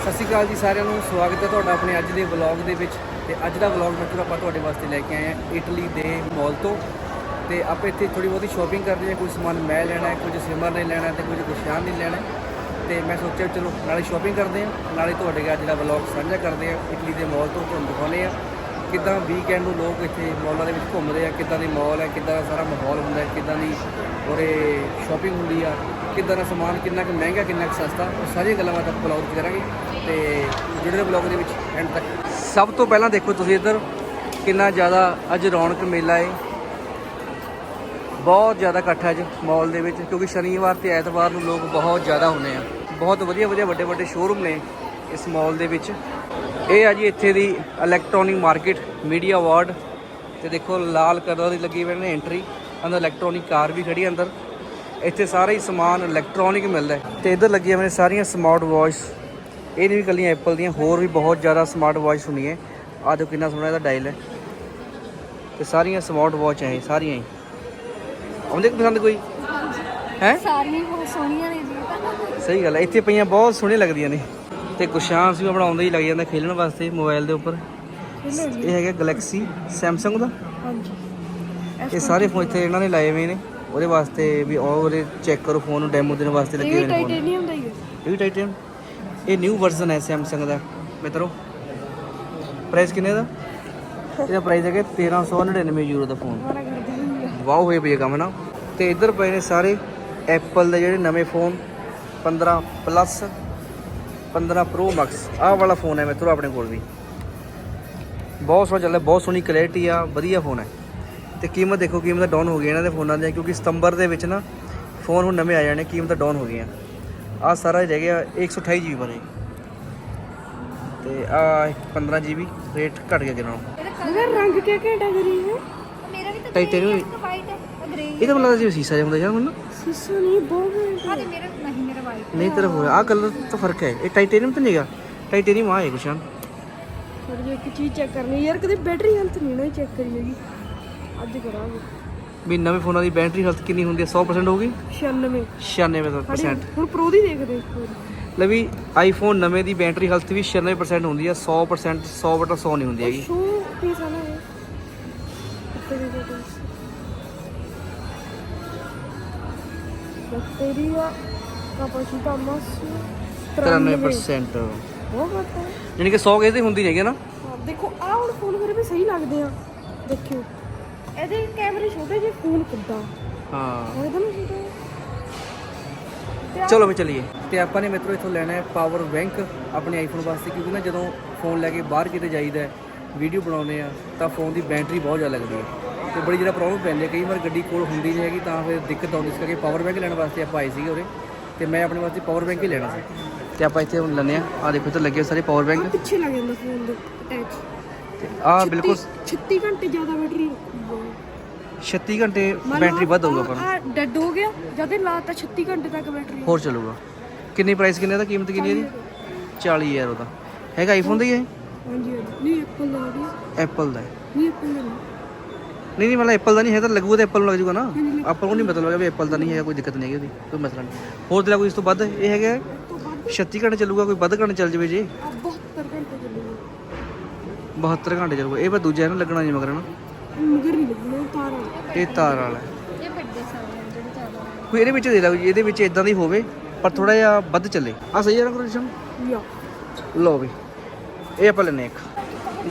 ਸਤਿ ਸ਼੍ਰੀ ਅਕਾਲ ਜੀ ਸਾਰਿਆਂ ਨੂੰ। ਸਵਾਗਤ ਹੈ ਤੁਹਾਡਾ ਆਪਣੇ ਅੱਜ ਦੇ ਵਲੌਗ ਦੇ ਵਿੱਚ। ਤੇ ਅੱਜ ਦਾ ਵਲੌਗ ਮਤਲਬ ਆਪਾਂ ਤੁਹਾਡੇ ਵਾਸਤੇ ਲੈ ਕੇ ਆਏ ਹਾਂ ਇਟਲੀ ਦੇ ਮਾਲ ਤੋਂ। ਤੇ ਆਪਾਂ ਇੱਥੇ ਥੋੜੀ ਬਹੁਤੀ ਸ਼ਾਪਿੰਗ ਕਰਦੇ ਹਾਂ। ਕੋਈ ਸਮਾਨ ਮੈਂ ਲੈਣਾ ਹੈ ਕੁਝ ਸਿਮਰ ਨੇ ਲੈਣਾ ਹੈ ਤੇ ਕੁਝ ਗੁਸ਼ਾਨ ਨੇ ਲੈਣਾ ਹੈ। ਤੇ ਮੈਂ ਸੋਚਿਆ ਚਲੋ ਨਾਲੇ ਸ਼ਾਪਿੰਗ ਕਰਦੇ ਹਾਂ। ਨਾਲੇ ਤੁਹਾਡੇ ਨਾਲ ਜਿਹੜਾ ਵਲੌਗ ਸਾਂਝਾ ਕਰਦੇ ਹਾਂ। ਇਟਲੀ ਦੇ ਮਾਲ ਤੋਂ ਤੁਹਾਨੂੰ ਦਿਖਾਉਂਦੇ ਆ ਕਿੱਦਾਂ ਵੀਕਐਂਡ ਨੂੰ ਲੋਕ ਇੱਥੇ ਮਾਲਾਂ ਦੇ ਵਿੱਚ ਘੁੰਮਦੇ ਆ, ਕਿੱਦਾਂ ਦੇ ਮਾਲ ਹੈ, ਕਿੱਦਾਂ ਦਾ ਸਾਰਾ ਮਾਹੌਲ ਹੁੰਦਾ ਹੈ, ਕਿੱਦਾਂ ਦੀ ਉਰੇ ਸ਼ਾਪਿੰਗ ਹੁੰਦੀ ਆ। ਕਿੱਦਾਂ ਦਾ ਸਮਾਨ, ਕਿੰਨਾ ਕੁ ਮਹਿੰਗਾ, ਕਿੰਨਾ ਕੁ ਸਸਤਾ, ਉਹ ਸਾਰੀਆਂ ਗੱਲਾਂ ਬਾਤਾਂ ਆਪਾਂ ਬਲੌਗ 'ਚ ਕਰਾਂਗੇ ਤੇ ਜੁੜੇ ਰਹੋ ਬਲੌਗ ਦੇ ਵਿੱਚ ਐਂਡ ਤੱਕ। ਸਭ ਤੋਂ ਪਹਿਲਾਂ ਦੇਖੋ ਤੁਸੀਂ ਇੱਧਰ, ਕਿੰਨਾ ਜ਼ਿਆਦਾ ਅੱਜ ਰੌਣਕ ਮੇਲਾ ਹੈ ਬਹੁਤ ਜ਼ਿਆਦਾ ਇਕੱਠ ਹੈ ਅੱਜ ਮਾਲ ਦੇ ਵਿੱਚ, ਕਿਉਂਕਿ ਸ਼ਨੀਵਾਰ ਤੇ ਐਤਵਾਰ ਨੂੰ ਲੋਕ ਬਹੁਤ ਜ਼ਿਆਦਾ ਹੁੰਦੇ ਆ। ਬਹੁਤ ਵਧੀਆ ਵਧੀਆ, ਵੱਡੇ ਵੱਡੇ ਸ਼ੋਰੂਮ ਨੇ ਇਸ ਮਾਲ ਦੇ ਵਿੱਚ। ਇਹ ਆ ਜੀ ਇੱਥੇ ਦੀ ਇਲੈਕਟ੍ਰੋਨਿਕ ਮਾਰਕੀਟ ਮੀਡੀਆ ਵਾਰਡ ਤੇ ਦੇਖੋ ਲਾਲ ਕਲਰ ਦੀ ਲੱਗੀ ਹੋਈ ਨੇ ਐਂਟਰੀ ਅੰਦਰ ਇਲੈਕਟ੍ਰੋਨਿਕ ਕਾਰ ਵੀ ਖੜੀ ਹੈ ਅੰਦਰ। ਇੱਥੇ ਸਾਰਾ ਹੀ ਸਮਾਨ ਇਲੈਕਟ੍ਰੋਨਿਕ ਮਿਲਦਾ ਹੈ। ਤੇ ਇੱਧਰ ਲੱਗੀਆਂ ਹੋਈਆਂ ਸਾਰੀਆਂ ਸਮਾਰਟ ਵਾਚ ਇਹ ਨਹੀਂ ਵੀ ਕੱਲੀਆਂ ਐਪਲ ਦੀਆਂ ਹੋਰ ਵੀ ਬਹੁਤ ਜ਼ਿਆਦਾ ਸਮਾਰਟ ਵਾਚ ਹੁੰਦੀਆਂ ਆਹ ਦੇਖੋ ਕਿੰਨਾ ਸੋਹਣਾ ਇਹਦਾ ਡਾਇਲ ਹੈ। ਤੇ ਸਾਰੀਆਂ ਸਮਾਰਟ ਵਾਚ ਹੈ ਸਾਰੀਆਂ ਹੀ। ਆਉਂਦੇ ਪਸੰਦ ਕੋਈ? ਹੈ? ਸਾਰੀਆਂ ਹੀ ਬਹੁਤ ਸੋਹਣੀਆਂ ਨੇ ਜੀ। ਸਹੀ ਗੱਲ ਹੈ ਇੱਥੇ ਪਈਆਂ ਬਹੁਤ ਸੋਹਣੀਆਂ ਲੱਗਦੀਆਂ ਨੇ। ਤੇ ਕੁਸ਼ਾਂਸ ਵੀ ਬਣਾਉਂਦਾ ਹੀ ਲੱਗ ਜਾਂਦਾ ਖੇਲਣ ਵਾਸਤੇ ਮੋਬਾਈਲ ਦੇ ਉੱਪਰ। ਇਹ ਹੈਗਾ ਗੈਲੈਕਸੀ Samsung ਦਾ। ਹਾਂਜੀ। ਇਹ ਸਾਰੇ ਫੋਨ ਇੱਥੇ ਇਹਨਾਂ ਨੇ ਲਾਏ ਹੋਏ ਨੇ। ਉਹਦੇ ਵਾਸਤੇ ਵੀ ਉਹ ਉਹਦੇ ਚੈੱਕ ਕਰੋ ਫੋਨ ਨੂੰ ਡੈਮੋ ਦੇਣ ਵਾਸਤੇ ਲੱਗੇ ਹੋਏ ਇਹ ਨੇ ਫੋਨ ਟਾਈਟੇਨੀਅਮ ਦਾ ਹੀ ਹੈ। ਇਹ ਵੀ ਟਾਈਟਨ ਇਹ ਨਿਊ ਵਰਜ਼ਨ ਹੈ Samsung ਦਾ। ਮਿੱਤਰੋ ਪ੍ਰਾਈਸ ਕਿੰਨੇ ਦਾ? ਇਹਦਾ ਪ੍ਰਾਈਸ ਹੈਗਾ 1399 ਯੂਰੋ ਦਾ ਫੋਨ ਮਾਰਾ ਕਰਦੀ ਹੋਈ ਵਾਓ ਹੋਏ ਪਈ ਕੰਮ ਨਾ? ਤੇ ਇੱਧਰ ਪਏ ਨੇ ਸਾਰੇ ਐਪਲ ਦੇ ਜਿਹੜੇ ਨਵੇਂ ਫੋਨ 15 ਪਲੱਸ 15 ਪ੍ਰੋ ਮੈਕਸ ਆਹ ਵਾਲਾ ਫੋਨ ਹੈ ਮਿੱਤਰੋ ਆਪਣੇ ਕੋਲ ਵੀ। ਬਹੁਤ ਸੋਹਣਾ ਚੱਲਦਾ ਬਹੁਤ ਸੋਹਣੀ ਕੁਆਲਿਟੀ ਆ ਵਧੀਆ ਫੋਨ ਹੈ। ਤੇ ਕੀਮਤ ਦੇਖੋ ਕੀਮਤ ਡਾਊਨ ਹੋ ਗਈ ਇਹਨਾਂ ਦੇ ਫੋਨਾਂ ਦੀਆਂ ਕਿਉਂਕਿ ਸਤੰਬਰ ਦੇ ਵਿੱਚ ਨਾ ਫੋਨ ਹੁਣ ਨਵੇਂ ਆ ਜਾਣੇ ਕੀਮਤ ਡਾਊਨ ਹੋ ਗਈਆਂ। ਆਹ ਸਾਰਾ ਰਹਿ ਗਿਆ 128 ਜੀਬੀ ਬਣੇ ਤੇ ਆ 15 ਜੀਬੀ ਰੇਟ ਘਟ ਗਿਆ ਕਿਨਾਂ ਅਗਰ ਰੰਗ ਕਿਆ ਘੇਟਾ ਕਰੀ ਹੈ ਮੇਰਾ ਵੀ ਤਾਂ ਟਾਈਟੇਨੀਅਮ ਵਾਈਟ ਹੈ ਗ੍ਰੇ ਇਹ ਤਾਂ ਲੱਗਦਾ ਜਿਵੇਂ ਸ਼ੀਸ਼ਾ ਜਿਹਾ ਹੁੰਦਾ ਯਾਰ ਮੈਨੂੰ। ਸਿਸੂ ਨਹੀਂ ਬਹੁਤ ਹਾਂ ਮੇਰਾ ਨਹੀਂ ਮੇਰਾ ਵਾਈਟ ਨਹੀਂ ਤਰ੍ਹਾਂ ਹੋਇਆ ਆ। ਕਲਰ ਤਾਂ ਫ਼ਰਕ ਹੈ। ਇਹ ਟਾਈਟੇਨੀਅਮ ਤਾਂ ਨਹੀਂਗਾ ਟਾਈਟੇਨੀਅਮ ਆ ਹੈ ਥੋੜੀ ਜਿਹੀ ਇੱਕ ਚੀਜ਼ ਚੈੱਕ ਕਰਨੀ ਯਾਰ ਕਦੇ ਬੈਟਰੀ ਹੈਲਥ ਨਹੀਂ ਨਾ ਚੈੱਕ ਕਰੀ ਹੈਗੀ। ਅੱਜ ਕਰਾਂਗੇ। ਵੀ ਨਵੇਂ ਫੋਨਾਂ ਦੀ ਬੈਟਰੀ ਹੈਲਥ ਕਿੰਨੀ ਹੁੰਦੀ ਹੈ? 100% ਹੋਊਗੀ? 96 96% ਹੁਣ ਪ੍ਰੋ ਦੀ ਦੇਖਦੇ। ਲੈ ਵੀ ਆਈਫੋਨ ਨਵੇਂ ਦੀ ਬੈਟਰੀ ਹੈਲਥ ਵੀ 96% ਹੁੰਦੀ ਹੈ। 100% 100 ਬਟਾ 100 ਨਹੀਂ ਹੁੰਦੀ ਹੈਗੀ। ਬੈਟਰੀਆ ਕਪੈਸਿਟਾ ਮਸ 93% ਬਹੁਤ ਹੈ ਯਾਨੀ ਕਿ 100 ਗੇਜ ਦੀ ਹੁੰਦੀ ਹੈਗੀ ਨਾ। ਦੇਖੋ ਆਹ ਹੁਣ ਫੋਨ ਮੇਰੇ ਵੀ ਸਹੀ ਲੱਗਦੇ ਆ। ਦੇਖਿਓ। ਇਹਦੇ ਕੈਮਰੇ ਛੋਟੇ ਜਿਹੇ ਫੋਨ ਕਿੱਦਾਂ? ਹਾਂ। ਛੋਟੇ ਤੇ ਚਲੋ ਵੀ ਚਲੀਏ। ਤੇ ਆਪਾਂ ਨੇ ਮਿੱਤਰੋ ਇੱਥੋਂ ਲੈਣਾ ਹੈ ਪਾਵਰ ਬੈਂਕ ਆਪਣੇ ਆਈਫੋਨ ਵਾਸਤੇ ਕਿਉਂਕਿ ਨਾ ਜਦੋਂ ਫੋਨ ਲੈ ਕੇ ਬਾਹਰ ਕਿਤੇ ਜਾਈਦਾ ਵੀਡੀਓ ਬਣਾਉਂਦੇ ਆ ਤਾਂ ਫੋਨ ਦੀ ਬੈਟਰੀ ਬਹੁਤ ਜ਼ਿਆਦਾ ਲੱਗਦੀ ਹੈ। ਤੇ ਬੜੀ ਜਿਹੜਾ ਪ੍ਰੋਬਲਮ ਪੈਂਦੀ ਹੈ। ਕਈ ਵਾਰ ਗੱਡੀ ਕੋਲ ਹੁੰਦੀ ਨਹੀਂ ਹੈਗੀ ਤਾਂ ਫਿਰ ਦਿੱਕਤ ਆਉਂਦੀ ਇਸ ਕਰਕੇ ਪਾਵਰ ਬੈਂਕ ਲੈਣ ਵਾਸਤੇ ਆਪਾਂ ਆਏ ਸੀਗੇ ਉਰੇ। ਤੇ ਮੈਂ ਆਪਣੇ ਵਾਸਤੇ ਪਾਵਰ ਬੈਂਕ ਹੀ ਲੈਣਾ ਸੀ। ਤੇ ਆਪਾਂ ਇੱਥੇ ਹੁਣ ਲੈਂਦੇ ਆ ਆ ਦੇਖੋ ਇੱਥੇ ਲੱਗੇ ਹੋਏ ਸਾਰੇ ਪਾਵਰ ਬੈਂਕ ਪਿੱਛੇ ਲੱਗ ਜਾਂਦਾ ਫੋਨ ਦੇ ਅਟੈਚ ਆ ਬਿਲਕੁਲ 36 ਘੰਟੇ ਜ਼ਿਆਦਾ ਬੈਟਰੀ 36 ਘੰਟੇ ਬੈਟਰੀ ਵੱਧ ਹੋਊਗਾ ਨੂੰ। ਆ ਡੈਡ ਹੋ ਗਿਆ ਜਦ ਇਹ ਲਾਤਾ 36 ਘੰਟੇ ਤੱਕ ਬੈਟਰੀ ਹੋਰ ਚੱਲੂਗਾ। ਕਿੰਨੀ ਪ੍ਰਾਈਸ ਕਿੰਨੇ ਦਾ ਕੀਮਤ ਕਿੰਨੀ ਹੈ ਇਹਦੀ 40000 ਉਹਦਾ। ਹੈਗਾ ਆਈਫੋਨ ਦਾ ਹੀ ਹੈ ਹਾਂਜੀ ਨਹੀਂ ਐਪਲ ਦਾ ਵੀ ਐਪਲ ਦਾ ਹੈ। ਨਹੀਂ ਐਪਲ ਦਾ ਨਹੀਂ। ਨਹੀਂ ਨਹੀਂ ਮਤਲਬ ਐਪਲ ਦਾ ਨਹੀਂ ਹੈ ਤਾਂ ਲੱਗੂਗਾ ਤਾਂ ਐਪਲ ਨੂੰ ਲੱਗ ਜੂਗਾ ਨਾ। ਆਪਾਂ ਨੂੰ ਨਹੀਂ ਲੱਗਾ ਵੀ ਐਪਲ ਦਾ ਨਹੀਂ ਹੈ ਕੋਈ ਦਿੱਕਤ ਨਹੀਂ ਹੈਗੀ ਉਹਦੀ ਕੋਈ ਮਸਲਾ ਨਹੀਂ। ਹੋਰ ਤੇ ਕੋਈ ਇਸ ਤੋਂ ਵੱਧ? ਇਹ ਹੈਗਾ ਇਹ ਤੋਂ ਵੱਧ? 36 ਘੰਟੇ ਚੱਲੂਗਾ ਕੋਈ ਵੱਧ ਘੰਟੇ ਚੱਲ ਜਵੇ ਜੇ? ਆ 72 ਘੰਟੇ ਚੱਲੂਗਾ 72 ਘੰਟੇ ਚੱਲੂਗਾ। ਇਹ ਪਰ ਦੂਜਾ ਹੈ ਨਾ ਲੱਗਣਾ ਨਹੀਂ ਮਗਰ ਨਾ ਮਗਰ ਨਹੀਂ ਲੱਗਣਾ ਤਾਰ ਵਾਲਾ। ਇਹ ਤਾਰ ਵਾਲਾ ਹੈ। ਇਹ ਵੱਡੇ ਸਾਰੇ ਆ ਜਿਹੜੇ ਜ਼ਿਆਦਾ ਕੋਈ ਇਹਦੇ ਵਿੱਚ ਦੇ ਲਓ ਜੀ ਇਹਦੇ ਵਿੱਚ ਇਦਾਂ ਦੀ ਹੋਵੇ ਪਰ ਥੋੜਾ ਜਿਹਾ ਵੱਧ ਚੱਲੇ। ਆ ਸਹੀ ਹੈ ਨਾ ਗੁਰਸ਼ਨ ਯਾ। ਲਓ ਵੀ ਇਹ ਆਪਾਂ ਲੈਨੇ ਇੱਕ।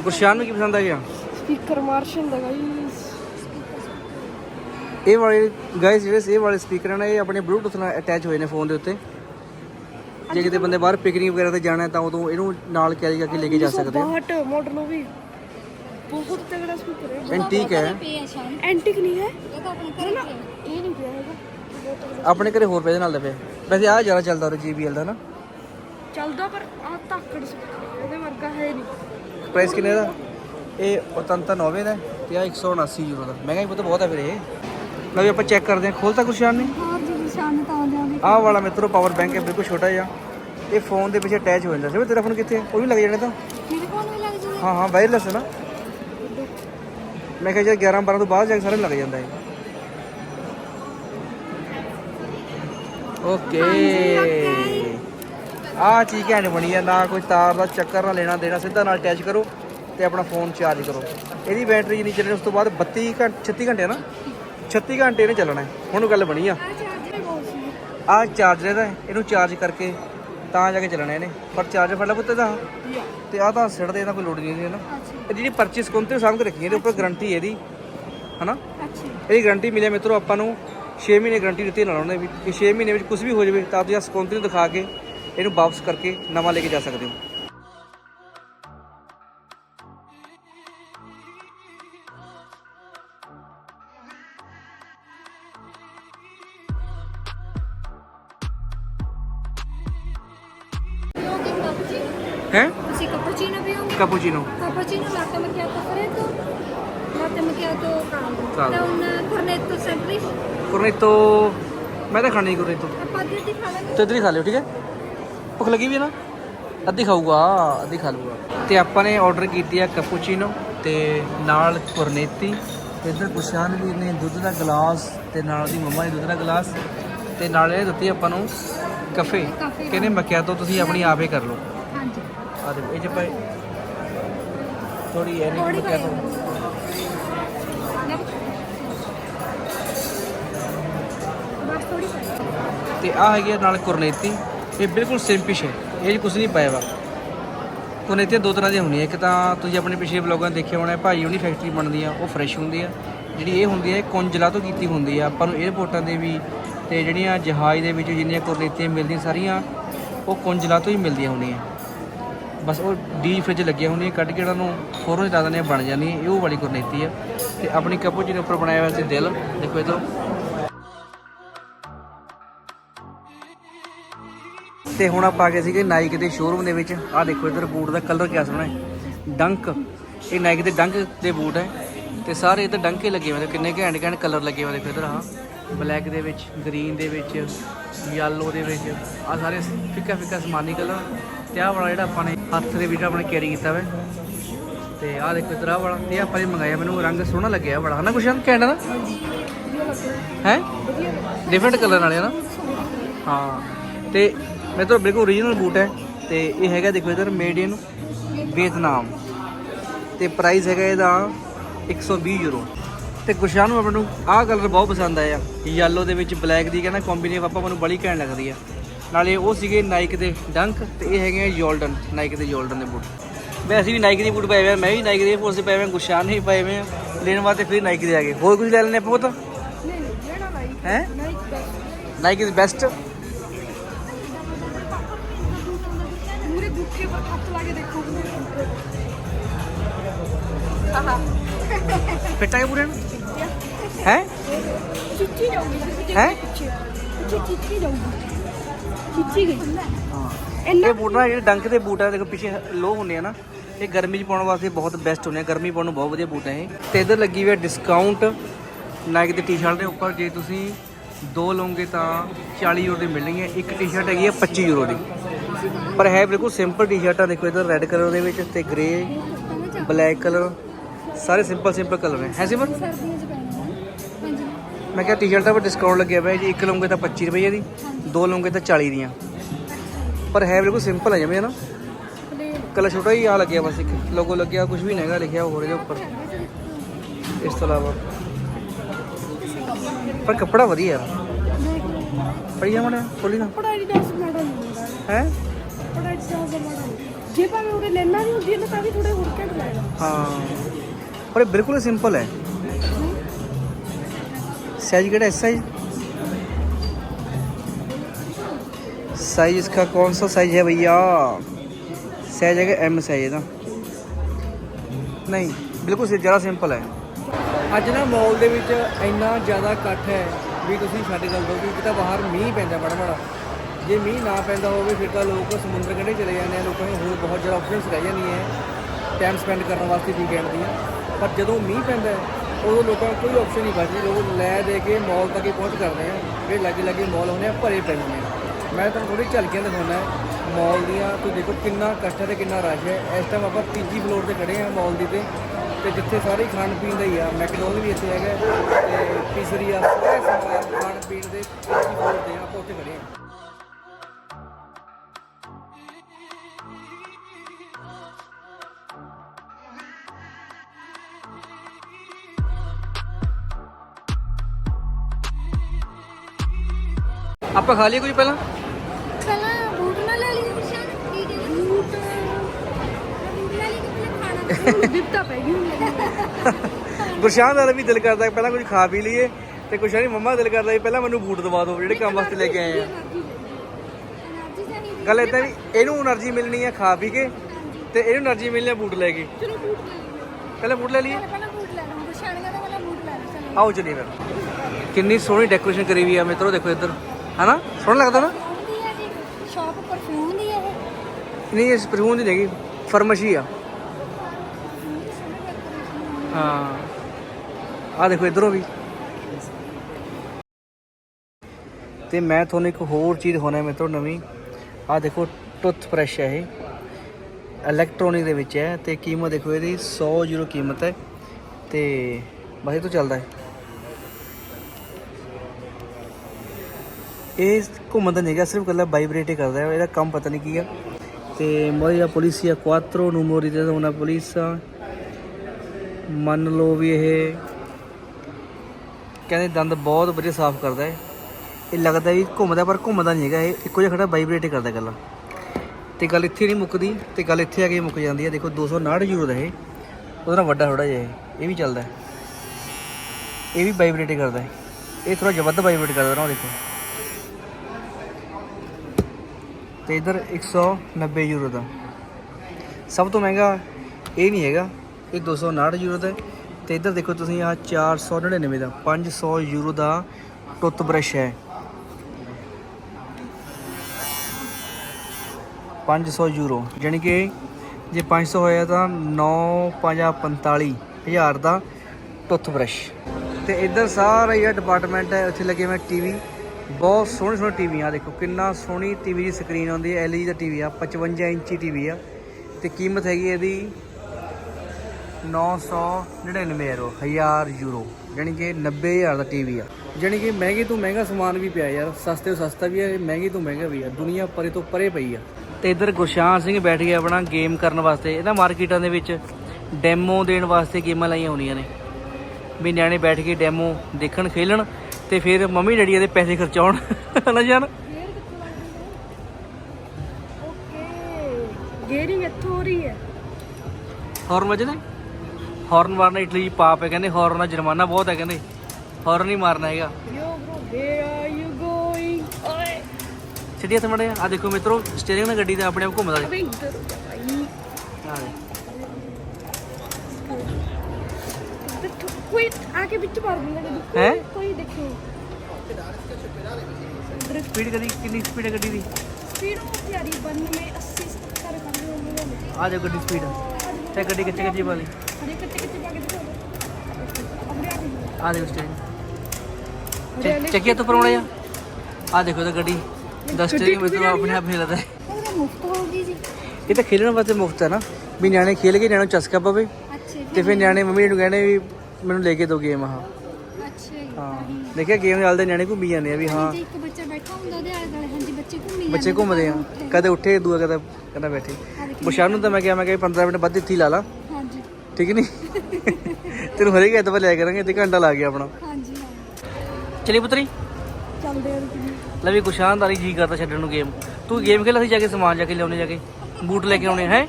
ਗੁਰਸ਼ਾਨ ਨੂੰ ਕੀ ਪਸੰਦ ਆ ਗਿਆ? ਸਪੀਕਰ ਮਾਰਸ਼ਨ ਦਾ ਗਾਈਸ ਇਹ ਵਾਲੇ ਗਾਇਸ ਜਿਹੜੇ ਇਹ ਵਾਲੇ ਸਪੀਕਰ ਨੇ ਇਹ ਆਪਣੇ ਬਲੂਟੁੱਥ ਨਾਲ ਅਟੈਚ ਹੋਏ ਨੇ ਫੋਨ ਦੇ ਉੱਤੇ। ਜੇ ਕਿਤੇ ਬੰਦੇ ਬਾਹਰ ਪਿਕਨਿਕ ਵਗੈਰਾ ਤੇ ਜਾਣਾ ਹੈ ਤਾਂ ਉਦੋਂ ਇਹਨੂੰ ਨਾਲ ਕੈਰੀ ਕਰਕੇ ਲੈ ਕੇ ਜਾ ਸਕਦੇ ਹੋ 62 ਮਾਡਲ ਉਹ ਵੀ ਬਹੁਤ ਤਗੜਾ ਸਪੀਕਰ ਹੈ। ਐਂਟੀਕ ਹੈ। ਆ ਐਂਟਿਕ ਨਹੀਂ ਹੈ। ਇਹ ਤਾਂ ਆਪਣੇ ਘਰੇ ਪਿਆ। ਇਹ ਨਹੀਂ ਪਿਆ ਹੈਗਾ। ਆਪਣੇ ਘਰੇ ਹੋਰ ਪਏ ਨਾਲ ਦੇ ਪਏ ਵੈਸੇ ਆਹ ਜ਼ਿਆਦਾ ਚੱਲਦਾ ਉਹ JBL ਦਾ ਨਾ। ਚੱਲਦਾ ਪਰ ਆ ਧਾਕੜ ਇਹਦੇ ਵਰਗਾ ਹੈ ਨਹੀਂ। ਪ੍ਰਾਈਸ ਕਿੰਨੇ ਦਾ? ਇਹ ਉਤੰਤਾ 90 ਦਾ ਤੇ ਆ 179 ਯੂਰੋ ਦਾ। ਮਹਿੰਗਾ ਹੀ ਬਹੁਤ ਬਹੁਤ ਹੈ ਫਿਰ ਇਹ। ਲਓ ਵੀ ਆਪਾਂ ਚੈੱਕ ਕਰਦੇ ਹਾਂ। ਖੋਲਤਾ ਗੁਰਸ਼ਾਨ ਨੇ ਹੋਰ ਜੀ ਸ਼ਾਨ ਤਾਂ ਆਉਂਦੇ ਆਉਂਦੇ ਆਹ ਵਾਲਾ ਮਿੱਤਰੋ ਪਾਵਰ ਬੈਂਕ ਹੈ ਬਿਲਕੁਲ ਛੋਟਾ ਜਿਹਾ। ਇਹ ਫੋਨ ਦੇ ਪਿੱਛੇ ਅਟੈਚ ਹੋ ਜਾਂਦਾ। ਸੀ ਤੇਰਾ ਫੋਨ ਕਿੱਥੇ ਹੈ? ਉਹ ਵੀ ਲੱਗ ਜਾਣੇ ਤਾਂ। ਮੇਰੇ ਕੋਲ ਵੀ ਲੱਗ ਜੂਗਾ ਹਾਂ ਹਾਂ ਵਾਇਰਲੈਸ ਹੈ ਨਾ। ਮੈਂ ਕਿਹਾ ਜੇ 11 12 ਤੋਂ ਬਾਅਦ ਜਾ ਕੇ ਸਾਰੇ ਲੱਗ ਜਾਂਦਾ ਹੈ ਓਕੇ ਆਹ ਚੀਜ਼ ਘੈਂਟ ਬਣੀ ਆ ਨਾ ਕੋਈ ਤਾਰ ਦਾ ਚੱਕਰ ਨਾ ਲੈਣਾ ਦੇਣਾ ਸਿੱਧਾ ਨਾਲ ਅਟੈਚ ਕਰੋ ਤੇ ਆਪਣਾ ਫੋਨ ਚਾਰਜ ਕਰੋ। ਇਹਦੀ ਬੈਟਰੀ ਜਿੰਨੀ ਚੱਲਣੀ ਉਸ ਤੋਂ ਬਾਅਦ 32 ਘੰਟੇ 36 ਘੰਟੇ ਨਾ। 36 ਘੰਟੇ ਇਹਨੇ ਚੱਲਣਾ ਹੈ। ਹੁਣ ਗੱਲ ਬਣੀ ਆ। ਆ ਆਹ ਚਾਰਜਰ ਦਾ ਇਹਨੂੰ ਚਾਰਜ ਕਰਕੇ ਤਾਂ ਜਾ ਕੇ ਚੱਲਣਾ ਇਹਨੇ। ਪਰ ਚਾਰਜਰ ਫੜ ਲਾ ਪੁੱਤ ਦਾ ਤੇ ਆਹ ਤਾਂ ਸਿਰ ਦੇ ਇਹਦਾ ਕੋਈ ਲੋੜ ਨਹੀਂ ਹੈ ਨਾ। ਇਹ ਜਿਹੜੀ ਪਰਚੇਸ ਕੋਨ ਤੇ ਸਾਹਮਣੇ ਰੱਖੀ ਹੈ, ਇਹਦੇ ਉੱਪਰ ਗਾਰੰਟੀ ਹੈ ਇਹਦੀ। ਹਨਾ? ਅੱਛਾ। ਇਹਦੀ ਗਾਰੰਟੀ ਮਿਲਿਆ ਮਿੱਤਰੋ ਆਪਾਂ ਨੂੰ 6 ਮਹੀਨੇ ਗਾਰੰਟੀ ਦਿੱਤੀ ਨਾਲ ਉਹਨੇ ਵੀ। ਕਿ 6 ਮਹੀਨੇ ਵਿੱਚ ਕੁਝ ਵੀ ਹੋ ਜਾਵੇ ਤਾਂ ਤੁਸੀਂ ਸਕੌਂਤਰੀ ਨੂੰ ਦਿਖਾ ਕੇ ਇਹਨੂੰ ਵਾਪਸ ਕਰਕੇ ਨਵਾਂ ਲੈ ਕੇ ਜਾ ਸਕਦੇ ਹੋ। Cappuccino cappuccino latte macchiato freddo latte macchiato caldo. Caldo. da un cornetto semplice. Cornetto ਮੈਂ ਤਾਂ ਖਾਣੀ ਕੁਰਨੇਤੋ ਆਪਾਂ ਅੱਧੀ ਅੱਧੀ ਖਾ ਲਾਂਗੇ ਤੇ ਇੱਧਰ ਹੀ ਖਾ ਲਿਓ ਠੀਕ ਹੈ ਭੁੱਖ ਲੱਗੀ ਵੀ ਹੈ ਨਾ ਅੱਧੀ ਖਾਊਗਾ ਅੱਧੀ ਖਾ ਲੂਗਾ ਤੇ ਆਪਾਂ ਨੇ ਆਰਡਰ ਕੀਤੀ ਆ ਕੈਪੂਚੀਨੋ ਤੇ ਨਾਲ ਕੁਰਨੇਤੀ ਤੇ ਇੱਧਰ ਗੁਸ਼ਾਨ ਵੀਰ ਨੇ ਦੁੱਧ ਦਾ ਗਲਾਸ ਤੇ ਨਾਲ ਦੀ ਮੰਮਾ ਨੇ ਦੁੱਧ ਦਾ ਗਲਾਸ ਤੇ ਨਾਲ ਇਹ ਦਿੱਤੀ ਆਪਾਂ ਨੂੰ ਕਫੇ ਕਾਫੇ। ਕਹਿੰਦੇ ਮੱਕਿਆ ਤੋਂ ਤੁਸੀਂ ਆਪਣੀ ਆਪੇ ਕਰ ਲਓ ਹਾਂਜੀ ਆ ਦੇਖੋ ਇਹ ਚ ਥੋੜੀ ਐਨੀ ਥੋੜੀ ਮੱਕਿਆ ਪਾਈ ਤੋਂ ਆ ਹੈਗੀ ਆ ਨਾਲ ਕੁਰਨੇਤੀ ਇਹ ਬਿਲਕੁਲ ਸਿੰਪਿਸ਼ ਹੈ ਇਹ 'ਚ ਕੁਝ ਨਹੀਂ ਪਾਇਆ ਵਾ ਕੁਰਨੇਤੀਆਂ ਦੋ ਤਰ੍ਹਾਂ ਦੀਆਂ ਹੁੰਦੀਆਂ ਇੱਕ ਤਾਂ ਤੁਸੀਂ ਆਪਣੇ ਪਿਛਲੇ ਵਲੋਗਾਂ ਦੇਖਿਆ ਹੋਣਾ ਭਾਈ ਉਹਨੀ ਫੈਕਟਰੀ ਬਣਦੀ ਆ ਉਹ ਫਰੈਸ਼ ਹੁੰਦੀ ਆ ਜਿਹੜੀ ਇਹ ਹੁੰਦੀ ਆ ਇਹ ਕੁੰਜਲਾ ਤੋਂ ਕੀਤੀ ਹੁੰਦੀ ਆ ਆਪਾਂ ਨੂੰ 에어ਪੋਰਟਾਂ ਦੇ ਵੀ ਤੇ ਜਿਹੜੀਆਂ ਜਹਾਜ਼ ਦੇ ਵਿੱਚ ਜਿੰਨੀਆਂ ਕੁਰਨੇਤੀਆਂ ਮਿਲਦੀਆਂ ਸਾਰੀਆਂ ਉਹ ਕੁੰਜਲਾ ਤੋਂ ਹੀ ਮਿਲਦੀਆਂ ਹੁੰਦੀਆਂ ਬਸ ਉਹ ਡੀ ਫ੍ਰਿਜ ਲੱਗੀਆਂ ਹੁੰਦੀਆਂ ਕੱਢ ਕੇ ਉਹਨਾਂ ਨੂੰ ਫੋਰੋਂ ਹੀ ਦਾਦਾ ਨੇ ਬਣ ਜਾਂਦੀਆਂ ਇਹ ਉਹ ਵਾਲੀ ਕੁਰਨੇਤੀ ਆ ਤੇ ਆਪਣੀ ਕੈਪੂਚੀਨ ਉੱਪਰ ਬਣਾਇਆ ਹੋਇਆ ਸੀ ਦਿਲ। ਦੇਖੋ ਇਧਰੋਂ। ਤੇ ਹੁਣ ਆਪਾਂ ਆ ਗਏ ਸੀਗੇ ਨਾਈਕ ਦੇ ਸ਼ੋਰੂਮ ਦੇ ਵਿੱਚ। ਆਹ ਦੇਖੋ ਇਧਰ ਬੂਟ ਦਾ ਕਲਰ ਕਿਆ ਸੋਹਣਾ ਹੈ। ਡੰਕ। ਇਹ ਨਾਈਕ ਦੇ ਡੰਕ ਦੇ ਬੂਟ ਹੈ। ਤੇ ਸਾਰੇ ਇਧਰ ਡੰਕੇ ਲੱਗੇ ਹੋਏ ਨੇ। ਕਿੰਨੇ ਘੈਂਟ ਘੈਂਟ ਕਲਰ ਲੱਗੇ ਹੋਏ ਦੇਖੋ ਇਧਰ, ਆਹ। ਬਲੈਕ ਦੇ ਵਿੱਚ ਗ੍ਰੀਨ ਦੇ ਵਿੱਚ ਯੈਲੋ ਦੇ ਵਿੱਚ। ਆ ਸਾਰੇ ਫਿੱਕਾ ਫਿੱਕਾ ਸਮਾਨੀ ਕਲਰ ਤੇ ਆਹ ਵਾਲਾ ਜਿਹੜਾ ਆਪਾਂ ਨੇ ਹੱਥ ਦੇ ਵਿੱਚ ਆਪਣੇ ਕੈਰੀ ਕੀਤਾ ਵਾ। ਤੇ ਆਹ ਦੇਖੋ ਇਧਰ ਆਹ ਵਾਲਾ, ਇਹ ਆਪਾਂ ਨੇ ਮੰਗਾਇਆ, ਮੈਨੂੰ ਰੰਗ ਸੋਹਣਾ ਲੱਗਿਆ ਇਹ ਬੜਾ ਹਨਾ ਕੁਛ ਘੈਂਟ ਦਾ? ਹੈ? ਡਿਫਰੈਂਟ ਕਲਰ ਵਾਲੇ ਨਾ? ਹਾਂ। ਤੇ ਮੇਰੇ ਤੋਂ ਬਿਲਕੁਲ ਓਰੀਜਨਲ ਬੂਟ ਹੈ। ਤੇ ਇਹ ਹੈਗਾ ਦੇਖੋ ਇਧਰ ਮੇਡ ਇਨ ਵੀਅਤਨਾਮ ਤੇ ਪ੍ਰਾਈਸ ਹੈਗਾ ਇਹਦਾ 120 ਯੂਰੋ ਤੇ ਗੁਸ਼ਾਨ ਨੂੰ ਆਪਾਂ ਨੂੰ ਆਹ ਕਲਰ ਬਹੁਤ ਪਸੰਦ ਆਇਆ। ਯੈਲੋ ਦੇ ਵਿੱਚ ਬਲੈਕ ਦੀ ਕਹਿੰਦਾ ਕੰਬੀਨੇਸ਼ਨ ਆਪਾਂ ਮੈਨੂੰ ਬੜੀ ਘੈਂਟ ਲੱਗਦੀ ਆ। ਨਾਲੇ ਉਹ ਸੀਗੇ ਨਾਈਕ ਦੇ ਡੰਕ ਤੇ ਇਹ ਹੈਗੇ ਆ ਜੋਲਡਨ ਨਾਈਕ ਦੇ ਜੋਲਡਨ ਦੇ ਬੂਟ। ਵੈਸੇ ਵੀ ਨਾਈਕ ਦੇ ਬੂਟ ਪਾਏ ਹੋਏ ਆ ਮੈਂ ਵੀ ਨਾਈਕ ਦੇ ਫੋਰਸ ਪਾਏ ਹੋਏ ਆ ਗੁਸ਼ਾਨ ਨੇ ਵੀ ਪਾਏ ਹੋਏ ਆ। ਲੈਣ ਵਾਸਤੇ ਫਿਰ ਨਾਈਕ ਦੇ ਆ ਗਏ। ਹੋਰ ਕੁਝ ਲੈ ਲੈਣੇ ਆਪਾਂ ਤਾਂ ਨਹੀਂ ਲਾਈ ਹੈ? ਬਸ ਨਾਈਕ ਇਜ਼ ਬੈਸਟ ਪੂਰੇ ਗੁੱਠੇ ਪਰ ਹੱਥ ਲਾ ਕੇ ਦੇਖੋ ਆਹਾ ਫਿੱਟਾ ਕੇ ਪੂਰੇ ਹੈ? ਚਿੱਚੀ ਜਾਊਗੀ ਹੈਂ? ਪਿੱਛੇ ਜਾਊਗੀ। ਚਿੱਚੀ ਗਈ। ਹਾਂ। ਇਹ ਬੂਟ ਨਾ ਜਿਹੜੇ ਡੰਕ ਦੇ ਬੂਟ ਆ ਦੇਖੋ ਪਿੱਛੇ ਲੋ ਹੁੰਦੇ ਆ ਨਾ ਇਹ ਗਰਮੀ 'ਚ ਪਾਉਣ ਵਾਸਤੇ ਬਹੁਤ ਬੈਸਟ ਹੁੰਦੇ ਆ। ਗਰਮੀ ਪਾਉਣ ਨੂੰ ਬਹੁਤ ਵਧੀਆ ਬੂਟ ਆ ਇਹ। ਤੇ ਇਧਰ ਲੱਗੀ ਹੋਈ ਹੈ ਡਿਸਕਾਊਂਟ ਨਾਈਕ ਦੀ ਟੀ-ਸ਼ਰਟ ਦੇ ਉੱਪਰ। ਜੇ ਤੁਸੀਂ ਦੋ ਲਓਗੇ ਤਾਂ 40 ਯੂਰੋ ਦੀ ਮਿਲਣਗੇ ਇੱਕ ਟੀ-ਸ਼ਰਟ ਹੈਗੀ ਹੈ 25 ਯੂਰੋ ਦੀ। ਪਰ ਹੈ ਬਿਲਕੁਲ ਸਿੰਪਲ ਟੀ-ਸ਼ਰਟਾਂ ਦੇਖੋ ਇਧਰ ਰੈੱਡ ਕਲਰ ਦੇ ਵਿੱਚ ਤੇ ਗ੍ਰੇ ਬਲੈਕ ਕਲਰ ਸਾਰੇ ਸਿੰਪਲ ਸਿੰਪਲ ਕਲਰ ਨੇ। ਹੈ ਸਿਮਰ ਮੈਂ ਕਿਹਾ ਟੀ-ਸ਼ਰਟਾਂ 'ਤੇ ਡਿਸਕਾਊਂਟ ਲੱਗਿਆ ਹੋਇਆ ਜੀ ਇੱਕ ਲਓਗੇ ਤਾਂ 25 ਰੁਪਏ ਦੀ ਦੋ ਲਓਗੇ ਤਾਂ 40 ਦੀਆਂ। ਪਰ ਹੈ ਬਿਲਕੁਲ ਸਿੰਪਲ ਹੈ ਜਿਵੇਂ ਨਾ? ਕਲਰ ਛੋਟਾ ਹੀ ਆ ਲੱਗਿਆ ਬਸ ਇੱਕ ਲੋਗੋ ਲੱਗਿਆ ਕੁਝ ਵੀ ਨਹੀਂ ਹੈਗਾ ਲਿਖਿਆ ਹੋਰ ਇਹਦੇ ਉੱਪਰ। ਇਸ ਤੋਂ ਇਲਾਵਾ। ਪਰ ਕੱਪੜਾ ਵਧੀਆ। ਯਾਰ ਪੜੀਆ ਮੜਿਆ ਖੋਲੀ ਨਾ ਪੜਾ ਐਡੀਡਾਸ ਮਾਡਲ ਹੁੰਦਾ। ਹੈ? ਪੜਾ ਐਡੀਡਾਸ ਦਾ ਮਾਡਲ ਜੇ ਭਾਵੇਂ ਉਹਦੇ ਲੈਣਾ ਵੀ ਹੁੰਦੀ ਹੈ ਨਾ ਤਾਂ ਵੀ ਥੋੜੇ ਹੋਰ ਘੱਟ ਲੈਣਾ ਹਾਂ। ਪਰ ਇਹ ਬਿਲਕੁਲ ਸਿੰਪਲ है साइज कितना है साइज साइज इसका कौन सा साइज है भैया साइज है एम साइज है नहीं ਬਿਲਕੁਲ ਜ਼ਿਆਦਾ ਸਿੰਪਲ ਹੈ ਅੱਜ ਨਾ ਮਾਲ ਦੇ ਵਿੱਚ ਇੰਨਾ ਜ਼ਿਆਦਾ ਇਕੱਠ ਹੈ ਵੀ ਤੁਸੀਂ ਸਾਡੇ ਗੱਲ ਦੋ ਕਿ ਤਾਂ ਬਾਹਰ ਮੀਂਹ ਪੈਂਦਾ ਬੜਾ ਬੜਾ ਜੇ ਮੀਂਹ ਨਾ ਪੈਂਦਾ ਹੋਵੇ ਫਿਰ ਤਾਂ ਲੋਕ ਸਮੁੰਦਰ ਕੰਢੇ ਚਲੇ ਜਾਂਦੇ ਆ ਲੋਕਾਂ ਨੂੰ ਹੋਰ ਬਹੁਤ ਜ਼ਿਆਦਾ ਆਪਸ਼ਨਸ ਰਹਿ ਜਾਂਦੀਆਂ ਹੈ ਟਾਈਮ ਸਪੈਂਡ ਕਰਨ ਵਾਸਤੇ ਵੀਕਐਂਡ ਦੀਆਂ ਪਰ ਜਦੋਂ ਮੀਂਹ ਪੈਂਦਾ ਹੈ ਉਦੋਂ ਲੋਕਾਂ ਨੂੰ ਕੋਈ ਆਪਸ਼ਨ ਨਹੀਂ ਬਚਦੀ ਲੋਕ ਲੈ ਦੇ ਕੇ ਮਾਲ ਤੱਕ ਹੀ ਪਹੁੰਚ ਕਰਦੇ ਆ। ਜਿਹੜੇ ਲਾਗੇ ਲਾਗੇ ਮਾਲ ਹੁੰਦੇ ਆ, ਭਰੇ ਪਏ ਹੁੰਦੇ ਆ। ਮੈਂ ਤੁਹਾਨੂੰ ਥੋੜੀ ਝਲਕੀਆਂ ਦਿਖਾਉਣਾ ਹੈ। ਮਾਲ ਦੀਆਂ, ਤੁਸੀਂ ਦੇਖੋ ਕਿੰਨਾ ਇਕੱਠ ਹੈ ਤੇ ਕਿੰਨਾ ਰਸ਼ ਹੈ। ਇਸ ਟਾਈਮ ਆਪਾਂ ਤੀਜੀ ਫਲੋਰ ਤੇ ਖੜੇ ਆ ਮਾਲ ਦੀ ਤੇ। ਤੇ ਜਿੱਥੇ ਸਾਰੇ ਖਾਣ ਪੀਣ ਦਾ ਹੀ ਆ। ਮੈਕਡੋਨਲ ਵੀ ਇੱਥੇ ਹੈਗਾ ਤੇ ਪੀਜ਼ਰੀਆ ਸਾਰੇ ਸਮਾਨ ਖਾਣ ਪੀਣ ਦੇ ਤੀਜੀ ਫਲੋਰ ਤੇ ਆਪਾਂ ਉੱਥੇ ਖੜੇ ਆ ਆਪਾਂ ਖਾ ਲਈਏ ਕੁਝ ਪਹਿਲਾਂ? ਪਹਿਲਾਂ ਬੂਟ ਦਾ ਵੀ ਦਿਲ ਕਰਦਾ ਪਹਿਲਾਂ ਕੁਝ ਖਾ ਪੀ ਲਈਏ ਤੇ ਕੁਛ ਨਹੀਂ ਮੰਮਾ ਦਿਲ ਕਰਦਾ ਵੀ ਪਹਿਲਾਂ ਮੈਨੂੰ ਬੂਟ ਦਵਾ ਦਿਓ ਜਿਹੜੇ ਕੰਮ ਵਾਸਤੇ ਲੈ ਕੇ ਆਏ ਆ। ਗੱਲ ਇਦਾਂ ਵੀ ਇਹਨੂੰ એનર્ਜੀ ਮਿਲਣੀ ਆ ਖਾ ਪੀ ਕੇ ਤੇ ਇਹਨੂੰ એનર્ਜੀ ਮਿਲਣੀ ਆ ਬੂਟ ਲੈ ਕੇ। ਚਲੋ ਬੂਟ ਲੈ ਲਈਏ। ਪਹਿਲਾਂ ਬੂਟ ਲੈ ਲਈਏ। ਪਹਿਲਾਂ ਬੂਟ ਲੈ ਲਓ। ਗੁਰਸ਼ਾਨ ਦਾ ਪਹਿਲਾਂ ਬੂਟ ਲੈ ਲਓ ਆਓ ਚਲੀਏ ਫਿਰ। ਕਿੰਨੀ ਸੋਹਣੀ ਡੈਕੋਰੇਸ਼ਨ ਕਰੀ ਵੀ ਆ ਮਿੱਤਰੋ ਦੇਖੋ ਇੱਧਰ। ਹਨਾ? ਸੋਹਣਾ ਲੱਗਦਾ ਨਾ? ਸ਼ਾਪ ਪਰਫਿਊਮ ਦੀ ਹੈ ਇਹ। ਨਹੀਂ ਇਸ ਪਰਫਿਊਮ ਦੀ ਨਹੀਂ ਫਰਮਸ਼ੀ ਆ। ਹਾਂ। ਆ ਦੇਖੋ ਇਧਰੋਂ ਵੀ। ਤੇ ਮੈਂ ਤੁਹਾਨੂੰ ਇੱਕ ਹੋਰ ਚੀਜ਼ ਹੋਣਾ ਮਿੱਤਰੋ ਨਵੀਂ। ਆ ਦੇਖੋ ਟੁੱਥ ਬ੍ਰਸ਼ ਹੈ ਇਹ। ਇਲੈਕਟ੍ਰੋਨਿਕ ਦੇ ਵਿੱਚ ਹੈ ਤੇ ਕੀਮਤ ਦੇਖੋ ਇਹਦੀ 100 ਯੂਰੋ ਕੀਮਤ ਹੈ। ਤੇ ਬਸ ਇਹ ਤੋਂ ਚੱਲਦਾ ਹੈ। ਇਹ ਘੁੰਮਦਾ ਨਹੀਂ ਹੈਗਾ, ਸਿਰਫ ਕੱਲਾ ਵਾਈਬ੍ਰੇਟ ਹੀ ਕਰਦਾ ਹੈ, ਇਹਦਾ ਕੰਮ ਪਤਾ ਨਹੀਂ ਕੀ ਆ। ਤੇ ਮੋਰੀਆ ਪੁਲਿਸੀਆ 4 ਨੂਮero ਦੀ ਪੁਲਿਸ ਆ। ਮੰਨ ਲਓ ਵੀ ਇਹ ਕਹਿੰਦੇ ਦੰਦ ਬਹੁਤ ਵਧੀਆ ਸਾਫ਼ ਕਰਦਾ ਹੈ। ਇਹ ਲੱਗਦਾ ਵੀ ਘੁੰਮਦਾ, ਪਰ ਘੁੰਮਦਾ ਨਹੀਂ ਹੈਗਾ, ਇਹ ਇੱਕੋ ਜਿਹਾ ਖੜਾ ਵਾਈਬ੍ਰੇਟ ਹੀ ਕਰਦਾ ਗੱਲਾਂ ਤੇ ਗੱਲ ਇੱਥੇ ਨਹੀਂ ਮੁੱਕਦੀ, ਤੇ ਗੱਲ ਇੱਥੇ ਆ ਕੇ ਮੁੱਕ ਜਾਂਦੀ ਹੈ। ਦੇਖੋ 259 ਯੂਰੋ ਦਾ ਇਹ। ਉਹਦੇ ਨਾਲ ਵੱਡਾ ਥੋੜਾ ਜਿਹਾ ਇਹ ਵੀ ਚੱਲਦਾ ਇਹ ਵੀ ਵਾਈਬ੍ਰੇਟ ਹੀ ਕਰਦਾ ਇਹ ਥੋੜਾ ਜਿਹਾ ਵੱਧ ਵਾਈਬ੍ਰੇਟ ਕਰਦਾ ਨਾ ਉਹ ਦੇਖੋ। ਤੇ ਇਧਰ 190 ਯੂਰੋ ਦਾ। ਸਭ ਤੋਂ ਮਹਿੰਗਾ ਇਹ ਨਹੀਂ ਹੈਗਾ, ਇਹ 259 ਯੂਰੋ ਦਾ ਹੈ। ਤੇ ਇਧਰ ਦੇਖੋ ਤੁਸੀਂ ਆ 499 ਦਾ 500 ਯੂਰੋ ਦਾ ਟੁੱਥ ਬ੍ਰਸ਼ ਹੈ। 500 ਯੂਰੋ ਯਾਨੀ ਕਿ ਜੇ 500 ਹੋਇਆ ਤਾਂ 9 45 ਹਜ਼ਾਰ ਦਾ ਟੁੱਥ ਬ੍ਰਸ਼। ਤੇ ਇਧਰ ਸਾਰਾ ਹੀ ਡਿਪਾਰਟਮੈਂਟ ਹੈ, ਉੱਥੇ ਲੱਗੇ ਮੈਂ ਟੀਵੀ ਬਹੁਤ ਸੋਹਣੇ ਸੋਹਣੇ ਟੀਵੀ ਆ, ਦੇਖੋ ਕਿੰਨਾ ਸੋਹਣੀ ਟੀਵੀ ਦੀ ਸਕਰੀਨ ਆਉਂਦੀ ਹੈ ਐਲਜੀ ਦਾ ਟੀਵੀ ਆ 55 ਇੰਚੀ ਟੀਵੀ ਆ ਤੇ ਕੀਮਤ ਹੈਗੀ ਇਹਦੀ 999 ਯੂਰੋ 1000 ਯੂਰੋ ਯਾਨੀ ਕਿ 90000 ਦਾ ਟੀਵੀ ਆ। ਯਾਨੀ ਕਿ ਮਹਿੰਗੇ ਤੋਂ ਮਹਿੰਗਾ ਸਮਾਨ ਵੀ ਪਿਆ ਯਾਰ, ਸਸਤੇ ਤੋਂ ਸਸਤਾ ਵੀ ਆ ਮਹਿੰਗੇ ਤੋਂ ਮਹਿੰਗਾ ਵੀ ਆ, ਦੁਨੀਆ ਪਰੇ ਤੋਂ ਪਰੇ ਪਈ ਆ। ਤੇ ਇੱਧਰ ਗੁਰਸ਼ਾਨ ਸਿੰਘ ਬੈਠ ਗਿਆ ਆਪਣਾ ਗੇਮ ਕਰਨ ਵਾਸਤੇ ਇਹਨਾਂ ਮਾਰਕੀਟਾਂ ਦੇ ਵਿੱਚ ਡੈਮੋ ਦੇਣ ਵਾਸਤੇ ਗੇਮਾਂ ਲਾਈਆਂ ਹੋਣੀਆਂ ਨੇ। ਵੀ ਨਿਆਣੇ ਬੈਠ ਕੇ ਡੈਮੋ ਦੇਖਣ, ਖੇਲਣ ਤੇ ਫਿਰ ਮੰਮੀ ਡੈਡੀ ਇਹਦੇ ਪੈਸੇ ਖਰਚਾਉਣ। ਨਾ ਜਾਨ? ਓਕੇ। ਗੇਰਿੰਗ ਇੱਥੋਂ ਹੋ ਰਹੀ ਹੈ। ਹਾਰਨ ਵੱਜਦੇ ਹਾਰਨ ਮਾਰਨਾ ਇਟਲੀ ਪਾਪ ਹੈ ਕਹਿੰਦੇ ਹਾਰਨ ਦਾ ਜੁਰਮਾਨਾ ਬਹੁਤ ਹੈ ਕਹਿੰਦੇ। ਹਾਰਨ ਨਹੀਂ ਮਾਰਨਾ ਹੈਗਾ। Yo bro where are you going ਓਏ। ਸਿੱਧੀ ਹੱਥ ਮੜਿਆ ਆ ਦੇਖੋ ਮਿੱਤਰੋ ਸਟੀਅਰਿੰਗ ਨਾਲ ਗੱਡੀ ਤੇ ਆਪਣੇ ਆਪ ਘੁੰਮਦਾ ਅਬੇ ਇੱਧਰ ਹੋ ਆ ਦੇ ਸਪੀਡ ਕਦੀ। ਕਿੰਨੀ ਸਪੀਡ ਹੈ ਗੱਡੀ ਦੀ? ਸਪੀਡ ਉਹ ਤਿਆਰੀ 92 80 70 ਕਰ ਦਿੰਦੇ ਨੇ ਆ ਜਾਓ ਗੱਡੀ ਸਪੀਡ ਤੇ ਵਾਲੀ ਆ ਸਟੀਅਰਿੰਗ ਹਰੇ ਚੱਕਿਆ ਤੋਂ ਪਰੋਣਾ ਜਾ ਆ ਦੇਖੋ ਤਾਂ ਗੱਡੀ। ਦਾ ਵਿੱਚ ਆਪਣੇ ਆਪ ਹਿਲਦਾ ਹੈ। ਉਹਦਾ ਮੁਫਤ ਹੋਊਗੀ ਜੀ। ਇਹ ਤਾਂ ਖੇਲਣ ਵਾਸਤੇ ਮੁਫਤ ਹੈ ਨਾ। ਵੀ ਨਿਆਣੇ ਖੇਲ ਕੇ ਨਿਆਣਿਆਂ ਨੂੰ ਚਸਕਾ ਪਵੇ। ਅੱਛਾ ਤੇ ਫਿਰ ਨਿਆਣੇ ਮੰਮੀ ਨੂੰ ਕਹਿੰਦੇ ਵੀ ਮੈਨੂੰ ਲੈ ਕੇ ਦਿਓ ਗੇਮ ਆਹ। ਅੱਛਾ ਜੀ ਹਾਂ। ਦੇਖਿਆ ਗੇਮ ਨਾਲ ਦੇ ਨਿਆਣੇ ਘੁੰਮੀ ਜਾਂਦੇ ਆ ਵੀ ਹਾਂ। ਇੱਕ ਬੱਚਾ ਬੈਠਾ ਹੁੰਦਾ ਉਹਦੇ ਆਲੇ ਦੁਆਲੇ ਹਾਂਜੀ ਬੱਚੇ ਘੁੰਮੀ ਬੱਚੇ ਘੁੰਮਦੇ ਆ। ਕਦੇ ਉੱਠੇ ਦੂਆ ਕਦੇ ਕਹਿੰਦਾ ਬੈਠੇ। ਬੁਸ਼ਾਰ ਨੂੰ ਤਾਂ ਮੈਂ ਕਿਹਾ ਮੈਂ ਕਿਹਾ ਵੀ 15 ਮਿੰਟ ਵੱਧ ਇੱਥੇ ਹੀ ਲਾ ਲਾ। ਹਾਂਜੀ। ਠੀਕ ਨਹੀਂ ਤੈਨੂੰ ਹਰੇਕ ਐਤਵਾਰ ਲਿਆ ਕਰਾਂਗੇ ਤੇ ਘੰਟਾ ਲਾ ਗਿਆ ਆਪਣਾ। ਹਾਂਜੀ ਹਾਂ। ਚਲੀ ਪੁੱਤਰੀ। ਚੱਲਦੇ ਆ ਤੁਸੀਂ ਲੈ ਵੀ ਗੁਸ਼ਾਨ ਦਾ ਨਹੀਂ ਜੀ ਕਰਦਾ ਛੱਡਣ ਨੂੰ ਗੇਮ। ਤੂੰ ਗੇਮ ਖੇਲ ਅਸੀਂ ਜਾ ਕੇ ਸਮਾਨ ਜਾ ਕੇ ਲਿਆਉਣੇ ਜਾ ਕੇ ਬੂਟ ਲੈ ਕੇ ਆਉਣੇ ਹੈ?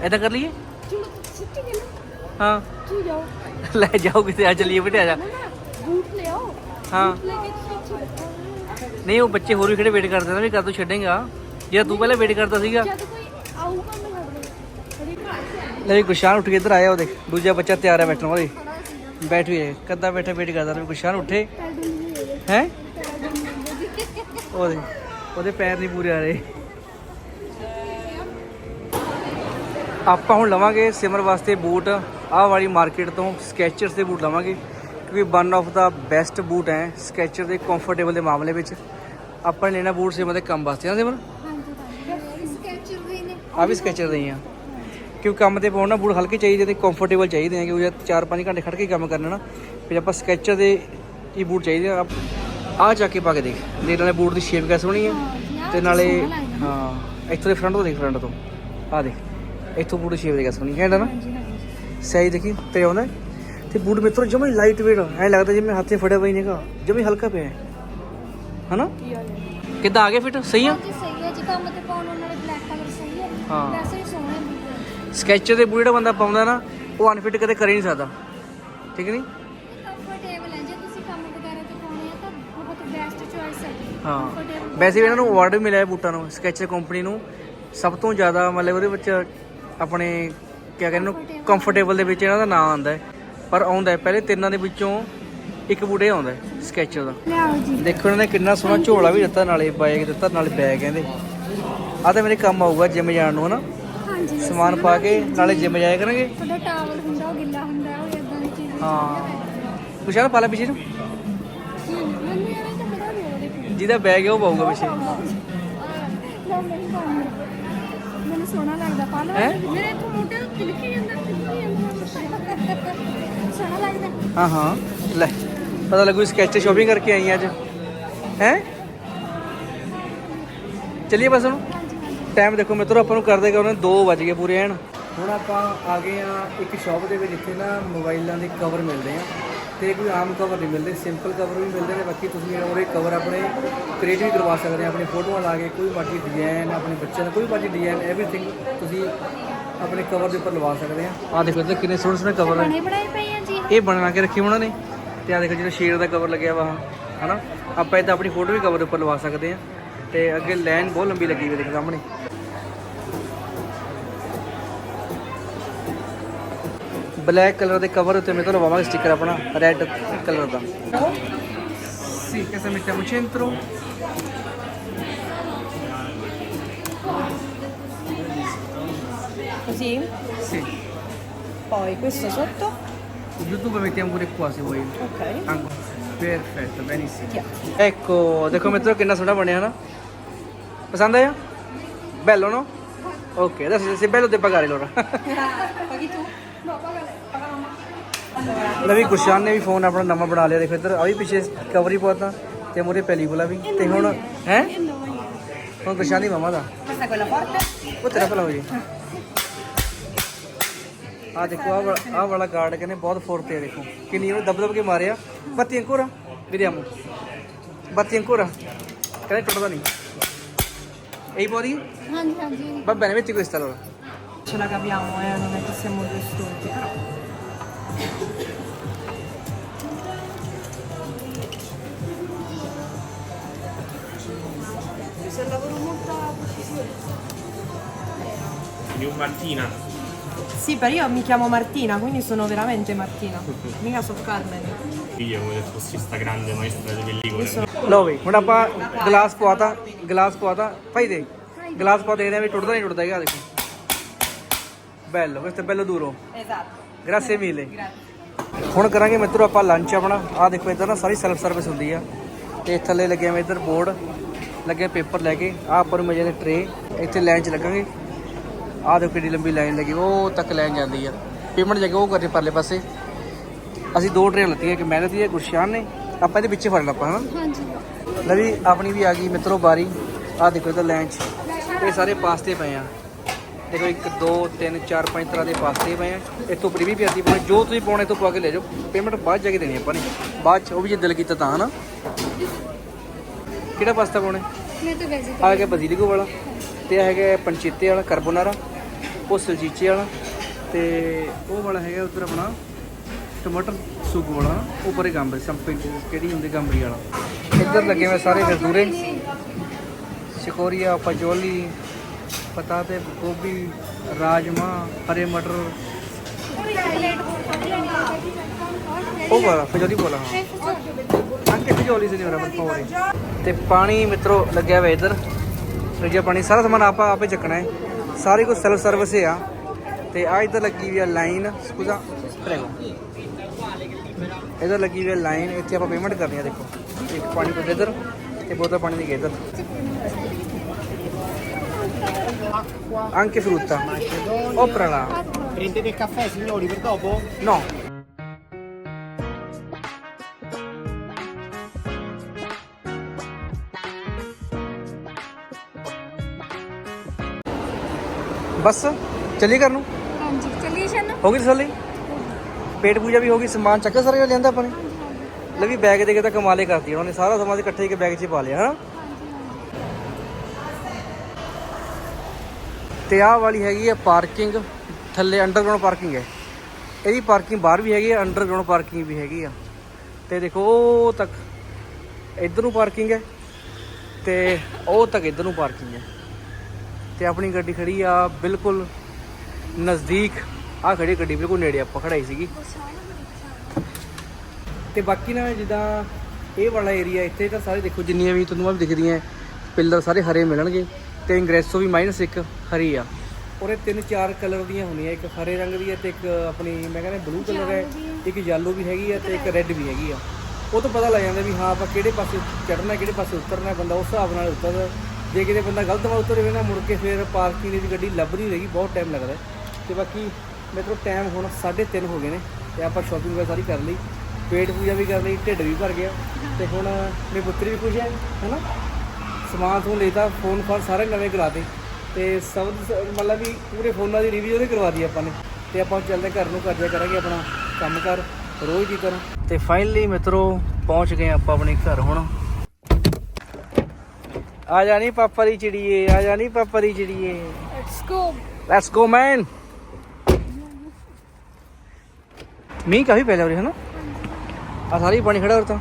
ਐਦਾਂ ਕਰ ਲਈਏ? ਚਲੋ ਸਿੱਟੀ ਗੱਲ ਹਾਂ। ਤੂੰ ਜਾਓ। ਲੈ ਜਾਓ ਕਿਤੇ ਆ ਚਲੀਏ ਬੇਟੇ ਨਾ ਬੂਟ ਹਾਂ। ਲੈ ਕੇ ਤੁਸੀਂ ਇੱਥੇ ਨਹੀਂ ਉਹ ਬੱਚੇ ਹੋਰ ਵੀ ਖੜੇ ਵੇਟ ਕਰਦੇ ਨੇ ਵੀ ਕਦ ਤੂੰ ਛੱਡੇਗਾ? ਜੇ ਤੂੰ ਪਹਿਲਾਂ ਵੇਟ ਕਰਦਾ ਸੀਗਾ। ਜਦ ਕੋਈ ਆਊਗਾ ਮੈਂ ਲੈ ਵੀ ਗੁਸ਼ਾਨ ਉੱਠ ਕੇ ਇੱਧਰ ਆਇਆ ਉਹ ਦੇਖ। ਦੂਜਾ ਬੱਚਾ ਤਿਆਰ ਹੈ ਬੈਠਣ ਵਾਲੀ। ਬੈਠ ਵੀ ਹੈ ਕੱਦਾ ਬੈਠਾ ਵੇਟ ਕਰਦਾ ਵੀ ਗੁਸ਼ਾਨ ਉੱਠੇ। ਹੈ? ਉਹਦੇ ਉਹਦੇ ਪੈਰ ਨਹੀਂ ਪੂਰੇ ਆ ਰਹੇ। ਆਪਾਂ ਹੁਣ ਲਵਾਂਗੇ ਸਿਮਰ ਵਾਸਤੇ ਬੂਟ। ਆਹ ਵਾਲੀ ਮਾਰਕੀਟ ਤੋਂ ਸਕੈਚਰਸ ਦੇ ਬੂਟ ਲਵਾਂਗੇ ਕਿਉਂਕਿ ਵਨ ਆਫ ਦਾ ਬੈਸਟ ਬੂਟ ਹੈ ਸਕੈਚਰ ਦੇ ਕੰਫਰਟੇਬਲ ਦੇ ਮਾਮਲੇ ਵਿੱਚ। ਆਪਾਂ ਲੈਣਾ ਬੂਟ ਸਿਮਰ ਦੇ ਕੰਮ ਵਾਸਤੇ ਨਾ ਸਿਮਰ? ਹਾਂਜੀ ਹਾਂਜੀ ਸਕੈਚਰ ਦੇ ਨੇ ਆ ਵੀ ਸਕੈਚਰ ਦੇ ਹੀ ਆ। ਕਿਉਂਕਿ ਕੰਮ ਤੇ ਪਾਉਣ ਬੂਟ ਹਲਕੇ ਚਾਹੀਦੇ ਤੇ ਕੰਫਰਟੇਬਲ ਚਾਹੀਦੇ ਆ ਕਿਉਂਕਿ 4-5 ਘੰਟੇ ਖੜ ਕੇ ਕੰਮ ਕਰਨਾ ਨਾ। ਫਿਰ ਆਪਾਂ ਸਕੈਚਰ ਦੇ ਹੀ ਬੂਟ ਚਾਹੀਦੇ ਆ। ਆ ਚੱਕ ਕੇ ਪਾ ਕੇ ਦੇਖ। ਦੇ ਨਾਲੇ ਬੂਟ ਦੀ ਸ਼ੇਪ ਕਿਆ ਸੋਹਣੀ ਹੈ ਤੇ ਨਾਲੇ ਹਾਂ ਇੱਥੋਂ ਦੇ ਫਰੰਟ ਤੋਂ ਦੇਖ ਫਰੰਟ ਤੋਂ। ਆ ਦੇਖ। ਇੱਥੋਂ ਬੂਟ ਦੀ ਸ਼ੇਪ ਦੇਖਿਆ ਸੋਹਣੀ। ਹੈ ਨਾ? ਸਹੀ ਦੇਖੀ ਤੇ ਆਉਂਦਾ ਹੈ। ਤੇ ਬੂਟ ਮਿੱਤਰੋ ਜਮਾ ਲਾਈਟ weight ਐ ਲੱਗਦਾ ਜਿਵੇਂ ਹੱਥੇ ਫੜਿਆ ਹੋਇਆ ਹੀ ਨਹੀਂਗਾ ਜਮਾ ਹੀ ਹਲਕਾ ਪਿਆ। ਹੈ। ਹਨਾ? ਆ ਗਿਆ ਕਿੱਦਾਂ ਆ ਗਏ ਫਿਟ ਸਹੀ ਆ? ਸਹੀ ਹੈ ਜੀ ਕੰਮ ਤੇ ਪਾਉਣ ਉਹਨਾਂ ਦੇ ਬਲੈਕ ਕਲਰ ਸਹੀ ਹੈ ਹਾਂ। ਵੈਸੇ ਵੀ ਸੋਹਣੇ ਬੂਟ ਸਕੈਚ ਦੇ ਬੂਟ ਜਿਹੜਾ ਬੰਦਾ ਪਾਉਂਦਾ ਨਾ ਉਹ ਅਨਫਿਟ ਕਦੇ ਕਰ ਹੀ ਨਹੀਂ ਸਕਦਾ। ਠੀਕ ਨਹੀਂ ਕੰਫਰਟੇਬਲ ਹੈ ਜੇ ਤੁਸੀਂ ਕੰਮ ਵਗੈਰਾ ਤੇ ਪਾਉਣੇ ਆ ਤਾਂ ਬਹੁਤ ਬੈਸਟ ਚੋਇਸ ਹੈ। ਹਾਂ ਵੈਸੇ ਵੀ ਇਹਨਾਂ ਨੂੰ ਅਵਾਰਡ ਵੀ ਮਿਲਿਆ ਹੈ ਬੂਟਾਂ ਨੂੰ ਸਕੈਚ ਕੰਪਨੀ ਨੂੰ। ਸਭ ਤੋਂ ਜ਼ਿਆਦਾ ਮਤਲਬ ਉਹਦੇ ਵਿੱਚ ਆਪਣੇ ਕੀ ਕਹਿੰਦੇ ਨੂੰ ਕੰਫਰਟੇਬਲ ਦੇ ਵਿੱਚ ਇਹਨਾਂ ਦਾ ਨਾਮ ਆਉਂਦਾ ਹੈ। ਪਰ ਆਉਂਦਾ ਹੈ ਪਹਿਲੇ ਤਿੰਨਾਂ ਦੇ ਵਿੱਚੋਂ ਇੱਕ ਬੂਟੇ ਆਉਂਦਾ ਹੈ ਸਕੈਚ ਦਾ। ਲਿਆਓ ਜੀ। ਦੇਖੋ ਇਹਨਾਂ ਨੇ ਕਿੰਨਾ ਸੋਹਣਾ ਝੋਲਾ ਵੀ ਦਿੱਤਾ ਨਾਲੇ ਬਾਈਕ ਦਿੱਤਾ ਨਾਲੇ ਬੈਗ ਕਹਿੰਦੇ। ਆ ਤਾਂ ਮੇਰੇ ਕੰਮ ਆਊਗਾ ਜਿਮ ਜਾਣ ਨੂੰ ਹਨਾ? ਹਾਂਜੀ ਸਮਾਨ ਪਾ ਕੇ ਨਾਲੇ ਜਿਮ ਜਾਇਆ ਕਰਾਂਗੇ। ਤੁਹਾਡਾ ਟਾਵਲ ਹੁੰਦਾ ਉਹ ਗਿੱਲਾ ਹੁੰਦਾ ਉਹ ਇਦਾਂ ਦੀ ਚੀਜ਼ ਹਾਂ। ਕੁਸ਼ਾਲ ਪਾ ਲੈ ਪਿੱਛੇ ਨੂੰ। ਜਿਹਦਾ ਬੈਗ ਹੈ ਉਹ ਪਾਊਗਾ ਪਿੱਛੇ। ਮੈਨੂੰ ਸੋਹਣਾ ਲੱਗਦਾ ਪਾ ਲਓ। ਹੈਂ? ਮੇਰੇ ਇੱਥੋਂ ਮੋਢੇ ਤੋਂ ਤਿਲਕੀ ਜਾਂਦਾ ਤਿਲਕੀ ਜਾਂਦਾ। ਸੋਹਣਾ ਲੱਗਦਾ। ਹਾਂ ਹਾਂ। ਲੈ ਪਤਾ ਲੱਗੂ ਸਕੈਚ ਸ਼ੋਪਿੰਗ ਕਰਕੇ ਆਈ ਅੱਜ। ਹੈ? ਚਲਿਏ ਬਸ ਹੁਣ। ਟਾਈਮ ਦੇਖੋ ਮਿੱਤਰੋ ਆਪਾਂ ਨੂੰ ਕਰਦੇ ਕਰਦੇ 2 ਵੱਜ ਗਏ ਪੂਰੇ ਐਨ। ਹੁਣ ਆਪਾਂ ਆ ਗਏ ਆ ਇੱਕ ਸ਼ਾਪ ਦੇ ਵਿੱਚ ਜਿੱਥੇ ਨਾ ਮੋਬਾਈਲਾਂ ਦੇ ਕਵਰ ਮਿਲਦੇ ਆ। ਤੇ ਕੋਈ ਆਮ ਕਵਰ ਨਹੀਂ ਮਿਲਦੇ ਸਿੰਪਲ ਕਵਰ ਵੀ ਮਿਲਦੇ ਨੇ ਬਾਕੀ ਤੁਸੀਂ ਉਹਦੇ ਕਵਰ ਆਪਣੇ ਕ੍ਰੀਏਟ ਵੀ ਕਰਵਾ ਸਕਦੇ ਆ ਆਪਣੀ ਫੋਟੋਆਂ ਲਾ ਕੇ ਕੋਈ ਮਰਜ਼ੀ ਡਿਜ਼ਾਈਨ ਆਪਣੇ ਬੱਚਿਆਂ ਦਾ ਕੋਈ ਮਰਜ਼ੀ ਡਿਜ਼ਾਈਨ ਐਵਰੀਥਿੰਗ ਤੁਸੀਂ ਆਪਣੇ ਕਵਰ ਦੇ ਉੱਪਰ ਲਵਾ ਸਕਦੇ ਆ। ਆ ਦੇਖੋ ਇੱਥੇ ਕਿੰਨੇ ਸੋਹਣੇ ਸੋਹਣੇ ਕਵਰ ਨੇ। ਬਣੇ ਬਣਾਏ ਪਏ ਆ ਜੀ। ਇਹ ਬਣਾ ਕੇ ਰੱਖੀ ਉਹਨਾਂ ਨੇ। ਤੇ ਆ ਦੇਖੋ ਜਿਹੜਾ ਸ਼ੇਰ ਦਾ ਕਵਰ ਲੱਗਿਆ ਵਾ ਹਨਾ? ਆਪਾਂ ਇਹ ਤਾਂ ਆਪਣੀ ਫੋਟੋ ਵੀ ਕਵਰ ਦੇ ਉੱਪਰ ਲਵਾ ਸਕਦੇ ਆ। ਤੇ ਅੱਗੇ ਲਾਈਨ ਬਹੁਤ ਲੰਬੀ ਲੱਗੀ ਹੋਈ ਦੇਖੋ ਸਾਹਮਣੇ। ਬਲੈਕ ਕਲਰ ਦੇ ਕਵਰ ਉੱਤੇ ਮੈਂ ਤੁਹਾਨੂੰ ਲਵਾਵਾਂਗਾ ਸਟicker ਆਪਣਾ ਰੈੱਡ ਕਲਰ ਦਾ sì cosa mettiamo centro Così? sì Poi questo sotto? YouTube mettiamo pure qua se vuoi Ok. Anche- perfetto benissimo Chiaro. ecco ਦੇਖੋ ਮਿੱਤਰੋ ਕਿੰਨਾ ਸੋਹਣਾ ਬਣਿਆ ਨਾ ਪਸੰਦ ਆਇਆ bello no ok adesso se è bello devo pagare allora Paghi tu? ਲਵੀ ਗੁਰਸ਼ਾਨ ਨੇ ਵੀ phone ਆਪਣਾ ਨਵਾਂ ਬਣਾ ਲਿਆ ਦੇਖੋ ਇੱਧਰ ਆ ਵੀ ਪਿੱਛੇ ਕਵਰ ਪਾਤਾ ਤੇ ਮੂਰੇ ਪੈਲੀ ਬੁਲਾ ਵੀ ਤੇ ਹੁਣ ਹੈ ਹੁਣ ਗੁਰਸ਼ਾਨ ਦੀ ਮਮਾ ਦਾ? ਉਹ ਤੇਰਾ ਭਲਾ ਹੋ ਜੀ। ਆ ਦੇਖੋ ਆ ਵਾਲਾ ਆਹ ਵਾਲਾ ਕਾਰਡ ਕਹਿੰਦੇ ਬਹੁਤ ਫੋਰਤੇ ਹੈ ਦੇਖੋ। ਕਿੰਨੀ ਉਹਨੇ ਦਬ ਦਬ ਕੇ ਮਾਰਿਆ। ਬੱਤੀ ਅੰਕੁਰਾ vediamo ਬੱਤੀ ਅੰਕੁਰਾ ਕਹਿੰਦੇ ਟੁੱਟਦਾ ਨਹੀਂ। ਇਹੀ ਪੌਦੀ? ਹਾਂਜੀ ਹਾਂਜੀ। va bene metti questa allora Ce la capiamo, eh, non è che siamo due stupidi. Se lavoro molta di un Martina. Sì, però io mi chiamo Martina, quindi sono veramente Martina. Mica so Carmen. Io come se fossi sta grande maestra di pellicole. ਲਓ ਵੀ ਹੁਣ ਆਪਾਂ glass ਪਵਾਤਾ glass ਪਵਾਤਾ ਭਾਈ ਦੇ glass ਪਾ ਦੇਖਦੇ ਆ ਵੀ ਟੁੱਟਦਾ ਨਹੀਂ ਟੁੱਟਦਾ ਹੈਗਾ ਦੇਖੋ ਬੈਲੋ questo è bello duro Esatto. grazie mille ਹੁਣ ਕਰਾਂਗੇ ਮਿੱਤਰੋ ਆਪਾਂ ਲੰਚ ਆਪਣਾ। ਆਹ ਦੇਖੋ ਇੱਧਰ ਨਾ ਸਾਰੀ ਸੈਲਫ ਸਰਵਿਸ ਹੁੰਦੀ ਆ। ਤੇ ਥੱਲੇ ਲੱਗੇ ਆ ਇੱਧਰ ਬੋਰਡ ਲੱਗੇ ਪੇਪਰ ਲੈ ਕੇ। ਆਹ ਉੱਪਰ ਮਜੇ ਦੇ ਟਰੇ ਇੱਥੇ ਲਾਈਨ 'ਚ ਲੱਗਾਂਗੇ। ਆਹ ਦੇਖੋ ਕਿੰਨੀ ਲੰਬੀ ਲਾਈਨ ਲੱਗੀ ਉਹ ਤੱਕ ਲਾਈਨ ਜਾਂਦੀ ਆ। ਪੇਮੈਂਟ ਜਾ ਕੇ ਉਹ ਕਰਨੀ ਪਰਲੇ ਪਾਸੇ। ਅਸੀਂ ਦੋ ਟਰੇਆਂ ਲੱਤੀਆਂ ਇੱਕ ਮਿਹਨਤ ਦੀ ਹੈ ਗੁਰਸ਼ਾਨ ਨੇ। ਆਪਾਂ ਇਹਦੇ ਪਿੱਛੇ ਫੜ ਲੱਪਾ ਹਾਂ ਹਾਂਜੀ। ਲਵੀ ਆਪਣੀ ਵੀ ਆ ਗਈ ਮਿੱਤਰੋ ਬਾਰੀ ਆਹ ਦੇਖੋ ਇਹਦਾ ਲਾਈਨ 'ਚ। ਇਹ ਸਾਰੇ ਪਾਸਤੇ ਪਏ ਆ। ਦੇਖੋ 1 2 3 4 5 ਤਰ੍ਹਾਂ ਦੇ ਪਾਸਤੇ ਪਏ ਆ। ਇੱਥੋਂ ਉੱਪਰ ਵੀ ਪਿਆਦੀ ਪਾਉਣੀ ਜੋ ਤੁਸੀਂ ਪਾਉਣੇ ਤੋਂ ਪਾ ਕੇ ਲੈ ਜਾਓ। ਪੇਮੈਂਟ ਬਾਅਦ ਜਾ ਕੇ ਦੇਣੀ ਆਪਾਂ ਨੇ। ਬਾਅਦ 'ਚ ਉਹ ਵੀ ਜੇ ਦਿਲ ਕੀਤਾ ਤਾਂ ਹਨਾ? ਕਿਹੜਾ ਪਾਸਤਾ ਪਾਉਣਾ? ਮੈਂ ਤਾਂ ਵੈਜੀ ਆ ਗਿਆ ਬਜ਼ੀਲਿਕੋ ਵਾਲਾ ਤੇ ਆ ਹੈਗਾ ਪੰਚੀਤੇ ਵਾਲਾ ਕਾਰਬੋਨਾਰਾ ਉਹ ਸਲਜੀਚੇ ਵਾਲਾ ਤੇ ਉਹ ਵਾਲਾ ਹੈਗਾ ਉੱਧਰ ਆਪਣਾ ਟਮਾਟਰ ਸੂਪ ਵਾਲਾ ਉੱਪਰ ਹੀ ਗੰਬਰੀ ਸੰਪੀ ਕਿਹੜੀ ਹੁੰਦੀ ਗੰਬਰੀ ਵਾਲਾ। ਇੱਧਰ ਲੱਗੇ ਹੋਏ ਸਾਰੇ ਗਰਦੂਰੇ ਸ਼ਿਕੋਰੀਆ ਪਜੋਲੀ ਪਤਾ ਤੇ ਗੋਭੀ ਰਾਜਮਾ ਹਰੇ ਮਟਰ। ਉਹ ਵਾਲਾ, ਫਜੋਲੀ ਵਾਲਾ, ਹਾਂ। anche fagioli signora per favore ਤੇ ਪਾਣੀ ਮਿੱਤਰੋ, ਲੱਗਿਆ ਹੋਇਆ ਇੱਧਰ। ਫਰਿੱਜਾ ਪਾਣੀ, ਸਾਰਾ ਸਮਾਨ ਆਪਾਂ ਆਪੇ ਚੱਕਣਾ ਹੈ। ਸਾਰੀ ਕੁਝ ਸੈਲਫ ਸਰਵਿਸ ਆ। ਤੇ ਆ ਇੱਧਰ ਲੱਗੀ ਹੋਈ ਆ ਲਾਈਨ ਸਕੂਜ਼ਾ ਪ੍ਰੇਗੋ ਇੱਧਰ ਲੱਗੀ ਹੋਈ ਆ ਲਾਈਨ ਇੱਥੇ ਆਪਾਂ ਪੇਮੈਂਟ ਕਰਨੀ ਆ, ਦੇਖੋ। ਇੱਕ ਪਾਣੀ ਪੁੱਜ ਇੱਧਰ, ਤੇ ਬੋਤਲ ਪਾਣੀ ਦੀ ਗਈ ਇੱਧਰ। Anche frutta. Oprala Prendete il caffè signori per dopo? no. ਬਸ ਚੱਲੀ ਕਰ ਨੂੰ? ਹਾਂਜੀ ਚੱਲੀਏ ਸ਼ਨ। ਹੋ ਗਈ ਤਸੱਲੀ? ਪੇਟ ਪੂਜਾ ਵੀ ਹੋ ਗਈ ਸਮਾਨ ਚੱਕਰ ਸਾਰੇ ਲਿਆਂਦਾ ਆਪਾਂ ਨੇ? ਲੈ ਵੀ ਬੈਗ ਦੇ ਕੇ ਤਾਂ ਕਮਾਲੇ ਕਰਤੀ ਉਹਨਾਂ ਨੇ ਸਾਰਾ ਸਮਾਨ ਇਕੱਠੇ ਇੱਕ ਬੈਗ 'ਚ ਹੀ ਪਾ ਲਿਆ ਹਨਾ? ਤੇ ਆਹ ਵਾਲੀ ਹੈਗੀ ਆ ਪਾਰਕਿੰਗ ਥੱਲੇ ਅੰਡਰਗਰਾਉਂਡ ਪਾਰਕਿੰਗ ਹੈ। ਇਹਦੀ ਪਾਰਕਿੰਗ ਬਾਹਰ ਵੀ ਹੈਗੀ ਆ ਅੰਡਰਗਰਾਉਂਡ ਪਾਰਕਿੰਗ ਵੀ ਹੈਗੀ ਆ। ਤੇ ਦੇਖੋ, ਉਹ ਤੱਕ ਇੱਧਰ ਨੂੰ ਪਾਰਕਿੰਗ ਹੈ ਤੇ ਉਹ ਤੱਕ ਇੱਧਰ ਨੂੰ ਪਾਰਕਿੰਗ ਹੈ। ਤੇ ਆਪਣੀ ਗੱਡੀ ਖੜੀ ਆ ਬਿਲਕੁਲ ਨਜ਼ਦੀਕ। ਆ ਖੜੀ ਗੱਡੀ ਬਿਲਕੁਲ ਨੇੜੇ ਆਪਾਂ ਖੜਾਈ ਸੀਗੀ। ਤੇ ਬਾਕੀ ਨਾ ਜਿੱਦਾਂ ਇਹ ਵਾਲਾ ਏਰੀਆ ਇੱਥੇ ਤਾਂ ਸਾਰੇ ਦੇਖੋ ਜਿੰਨੀਆਂ ਵੀ ਤੁਹਾਨੂੰ ਵੀ ਦਿਖਦੀਆਂ ਪਿੱਲਰ ਸਾਰੇ ਹਰੇ ਮਿਲਣਗੇ। ਤੇ ਇੰਗਰੈਸੋ ਵੀ ਮਾਈਨਸ ਇੱਕ ਹਰੀ ਆ। ਉਹਦੇ ਤਿੰਨ ਚਾਰ ਕਲਰ ਦੀਆਂ ਹੁੰਦੀਆਂ ਇੱਕ ਹਰੇ ਰੰਗ ਦੀ ਹੈ ਤੇ ਇੱਕ ਆਪਣੀ ਮੈਂ ਕਹਿੰਦਾ ਬਲੂ ਕਲਰ ਹੈ ਇੱਕ ਯੈਲੋ ਵੀ ਹੈਗੀ ਆ ਤੇ ਇੱਕ ਰੈੱਡ ਵੀ ਹੈਗੀ ਆ। ਉਹ ਤੋਂ ਪਤਾ ਲੱਗ ਜਾਂਦਾ ਵੀ ਹਾਂ ਆਪਾਂ ਕਿਹੜੇ ਪਾਸੇ ਚੜਨਾ ਕਿਹੜੇ ਪਾਸੇ ਉਤਰਨਾ ਬੰਦਾ ਉਸ ਹਿਸਾਬ ਨਾਲ ਉਤਰਦਾ। ਜੇ ਕਿਤੇ ਬੰਦਾ ਗਲਤ ਵੱਲ ਉਤਰੇ ਨਾ ਮੁੜ ਕੇ ਫਿਰ ਪਾਰਕਿੰਗ ਦੀ ਗੱਡੀ ਲੱਭ ਨਹੀਂ ਰਹੀ ਬਹੁਤ ਟਾਈਮ ਲੱਗਦਾ। ਤੇ ਬਾਕੀ ਮੇਰੇ ਟਾਈਮ ਹੁਣ 3:30 ਹੋ ਗਏ ਨੇ ਤੇ ਆਪਾਂ ਸ਼ਾਪਿੰਗ ਵਗੈਰਾ ਸਾਰੀ ਕਰ ਲਈ। ਪੇਟ ਪੂਜਾ ਵੀ ਕਰ ਲਈ ਢਿੱਡ ਵੀ ਭਰ ਗਿਆ ਤੇ ਹੁਣ ਮੇਰੇ ਪੁੱਤਰ ਵੀ ਖੁਸ਼ ਹੈ ਹੈਨਾ? ਸਮਾਨ ਤੋਂ ਲੈਤਾ ਫੋਨ ਫਾਨ ਸਾਰੇ ਨਵੇਂ ਕਰਾਤੇ ਤੇ ਸਭ ਮਤਲਬ ਵੀ ਪੂਰੇ ਫੋਨਾਂ ਦੀ ਰਿਵਿਊ ਉਹਨੇ ਕਰਵਾ ਦੀ ਆਪਾਂ ਨੇ। ਤੇ ਆਪਾਂ ਚੱਲਦੇ ਘਰ ਨੂੰ ਕਰਜਾ ਕਰਾਂਗੇ ਆਪਣਾ ਕੰਮ ਕਰ ਰੋਜ਼ ਦੀ ਤਰ੍ਹਾਂ। ਤੇ ਫਾਈਨਲੀ ਮਿੱਤਰੋ ਪਹੁੰਚ ਗਏ ਆਪਾਂ ਆਪਣੇ ਘਰ ਹੁਣ। ਆ ਜਾਣੀ ਪਾਪਾ ਦੀ ਚਿੜੀਏ ਆ ਜਾਣੀ ਪਾਪਾ ਦੀ ਚਿੜੀਏ। ਲੈਟਸ ਗੋ ਲੈਟਸ ਗੋ ਮੈਨ ਮੀਂਹ ਕਾਫੀ ਪੈ ਰਿਹਾ ਉਰੇ ਹਨਾ? ਆ ਸਾਰੀ ਪਾਣੀ ਖੜਾ ਉਰੇ ਤਾਂ।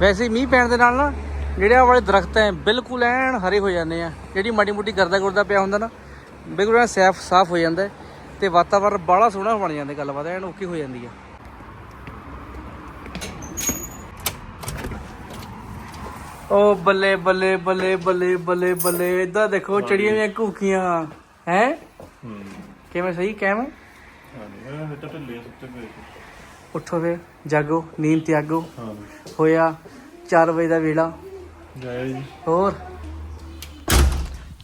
ਵੈਸੇ ਹੀ ਮੀਂਹ ਪੈਣ ਦੇ ਨਾਲ ਨਾ ਜਿਹੜੇ ਆ ਵਾਲੇ ਦਰਖਤ ਐ ਬਿਲਕੁਲ ਐਨ ਹਰੇ ਹੋ ਜਾਂਦੇ ਆ। ਜਿਹੜੀ ਮਾੜੀ ਮੋਟੀ ਗਰਦਾ ਗੁਰਦਾ ਪਿਆ ਹੁੰਦਾ ਨਾ ਬਿਲਕੁਲ ਐਨ ਸਾਫ਼ ਸਾਫ਼ ਹੋ ਜਾਂਦਾ ਤੇ ਵਾਤਾਵਰਨ ਬਾਹਲਾ ਸੋਹਣਾ ਬਣ ਜਾਂਦਾ ਗੱਲਬਾਤ ਐਨ ਓਕੇ ਹੋ ਜਾਂਦੀ ਆ ਓ ਬੱਲੇ ਬੱਲੇ ਬੱਲੇ ਬੱਲੇ ਬੱਲੇ ਬੱਲੇ ਇਦਾਂ ਦੇਖੋ ਚੜੀਆਂ ਦੀਆਂ ਘੂਕੀਆਂ ਹੈ? ਕਿਵੇਂ ਸਹੀ ਕਿਵੇਂ ਉੱਠੋ ਫਿਰ ਜਾਗੋ ਨੀਂਦ ਤਿਆਗੋ ਹੋਇਆ 4 ਵਜੇ ਦਾ ਵੇਲਾ। ਜਾਇਆ ਜੀ। ਹੋਰ?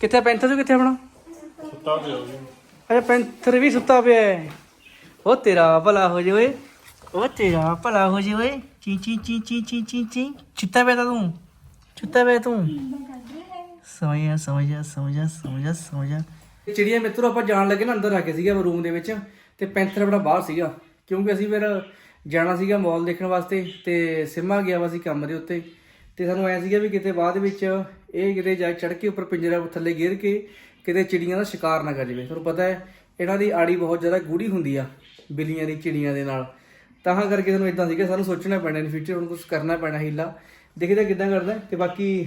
ਕਿੱਥੇ ਪੈਂਥਰ ਤੂੰ ਕਿੱਥੇ ਆਪਣਾ? ਸੁੱਤਾ ਪਿਆ ਜੀ। ਅਰੇ ਪੈਂਥਰ ਵੀ ਸੁੱਤਾ ਪਿਆ ਹੈ। ਉਹ ਤੇਰਾ ਭਲਾ ਹੋ ਜੇ ਓਏ। ਉਹ ਤੇਰਾ ਭਲਾ ਹੋ ਜੇ ਓਏ। ਚੀ ਚੀ ਚੀ ਚੀ ਚੀ ਚੀ ਚੀ। ਚਿੱਤਾ ਪਿਆ ਤਾ ਤੂੰ? ਚਿੱਤਾ ਪਿਆ ਤੂੰ? ਸਮਝਿਆ ਸਮਝਿਆ ਸਮਝਿਆ ਸਮਝਿਆ ਸਮਝਿਆ ਚਿੜੀਆਂ ਮਿੱਤਰੋ ਆਪਾਂ ਜਾਣ ਲੱਗੇ ਨਾ ਅੰਦਰ ਆ ਕੇ ਸੀਗਾ ਰੂਮ ਦੇ ਵਿੱਚ ਤੇ ਪੈਂਥਰ ਆਪਣਾ ਬਾਹਰ ਸੀਗਾ। ਕਿਉਂਕਿ ਅਸੀਂ ਫਿਰ ਜਾਣਾ ਸੀਗਾ ਮਾਲ ਦੇਖਣ ਵਾਸਤੇ ਤੇ ਸਿਮਾ ਗਿਆ ਵਾ ਸੀ ਕੰਮ ਦੇ ਉੱਤੇ। ਤੇ ਸਾਨੂੰ ਐ ਸੀਗਾ ਵੀ ਕਿਤੇ ਬਾਅਦ ਵਿੱਚ ਇਹ ਕਿਤੇ ਜਾ ਚੜ ਕੇ ਉੱਪਰ ਪਿੰਜਰਾ ਥੱਲੇ ਗਿਰ ਕੇ ਕਿਤੇ ਚਿੜੀਆਂ ਦਾ ਸ਼ਿਕਾਰ ਨਾ ਕਰ ਜਾਵੇ। ਤੁਹਾਨੂੰ ਪਤਾ ਹੈ, ਇਹਨਾਂ ਦੀ ਆੜੀ ਬਹੁਤ ਜ਼ਿਆਦਾ ਗੂੜੀ ਹੁੰਦੀ ਆ, ਬਿੱਲੀਆਂ ਦੀ, ਚਿੜੀਆਂ ਦੇ ਨਾਲ। ਤਾਂ ਕਰਕੇ ਸਾਨੂੰ ਇਦਾਂ ਸੀਗਾ, ਸਾਨੂੰ ਸੋਚਣਾ ਪੈਣਾ ਇਨ ਫਿਊਚਰ ਹੁਣ ਕੁਝ ਕਰਨਾ ਪੈਣਾ ਹੀਲਾ। ਦੇਖਦੇ ਹਾਂ ਕਿੱਦਾਂ ਕਰਦਾ ਹੈ, ਤੇ ਬਾਕੀ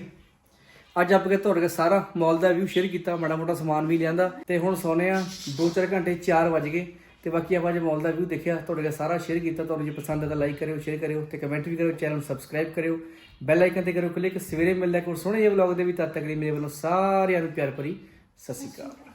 ਅੱਜ ਆਪਾਂ ਕੇ ਤੁਹਾਡੇ ਸਾਰਾ ਮਾਲ ਦਾ ਵਿਊ ਸ਼ੇਅਰ ਕੀਤਾ, ਮਾੜਾ ਮੋਟਾ ਸਮਾਨ ਵੀ ਲਿਆਂਦਾ, ਤੇ ਹੁਣ ਸੋਨੇ ਆ 2-4 ਘੰਟੇ 4 ਵਜ ਗਏ, ਤੇ ਬਾਕੀ ਆਪਾਂ ਅੱਜ ਮਾਲ ਦਾ ਵਿਊ ਦੇਖਿਆ, ਤੁਹਾਡੇ ਸਾਰਾ ਸ਼ੇਅਰ ਕੀਤਾ, ਤੁਹਾਨੂੰ ਜੇ ਪਸੰਦ ਆਇਆ ਤਾਂ ਲਾਈਕ ਕਰਿਓ ਸ਼ੇਅਰ ਕਰਿਓ, ਤੇ ਕਮੈਂਟ ਵੀ ਕਰਿਓ ਚੈਨਲ ਨੂੰ ਸਬਸਕ੍ਰਾਈਬ ਕਰਿਓ ਬੈਲ ਆਈਕਨ ਤੇ ਕਰੋ ਕਲਿੱਕ, ਸਵੇਰੇ ਮਿਲਦਾ ਕੋਈ ਸੋਹਣੇ ਜਿਹੇ ਵਲੌਗ ਦੇ ਵੀ ਤਦ ਤੱਕ ਲਈ ਮੇਰੇ ਵੱਲੋਂ ਸਾਰਿਆਂ ਨੂੰ ਪਿਆਰ ਭਰੀ, ਸਤਿ ਸ਼੍ਰੀ ਅਕਾਲ।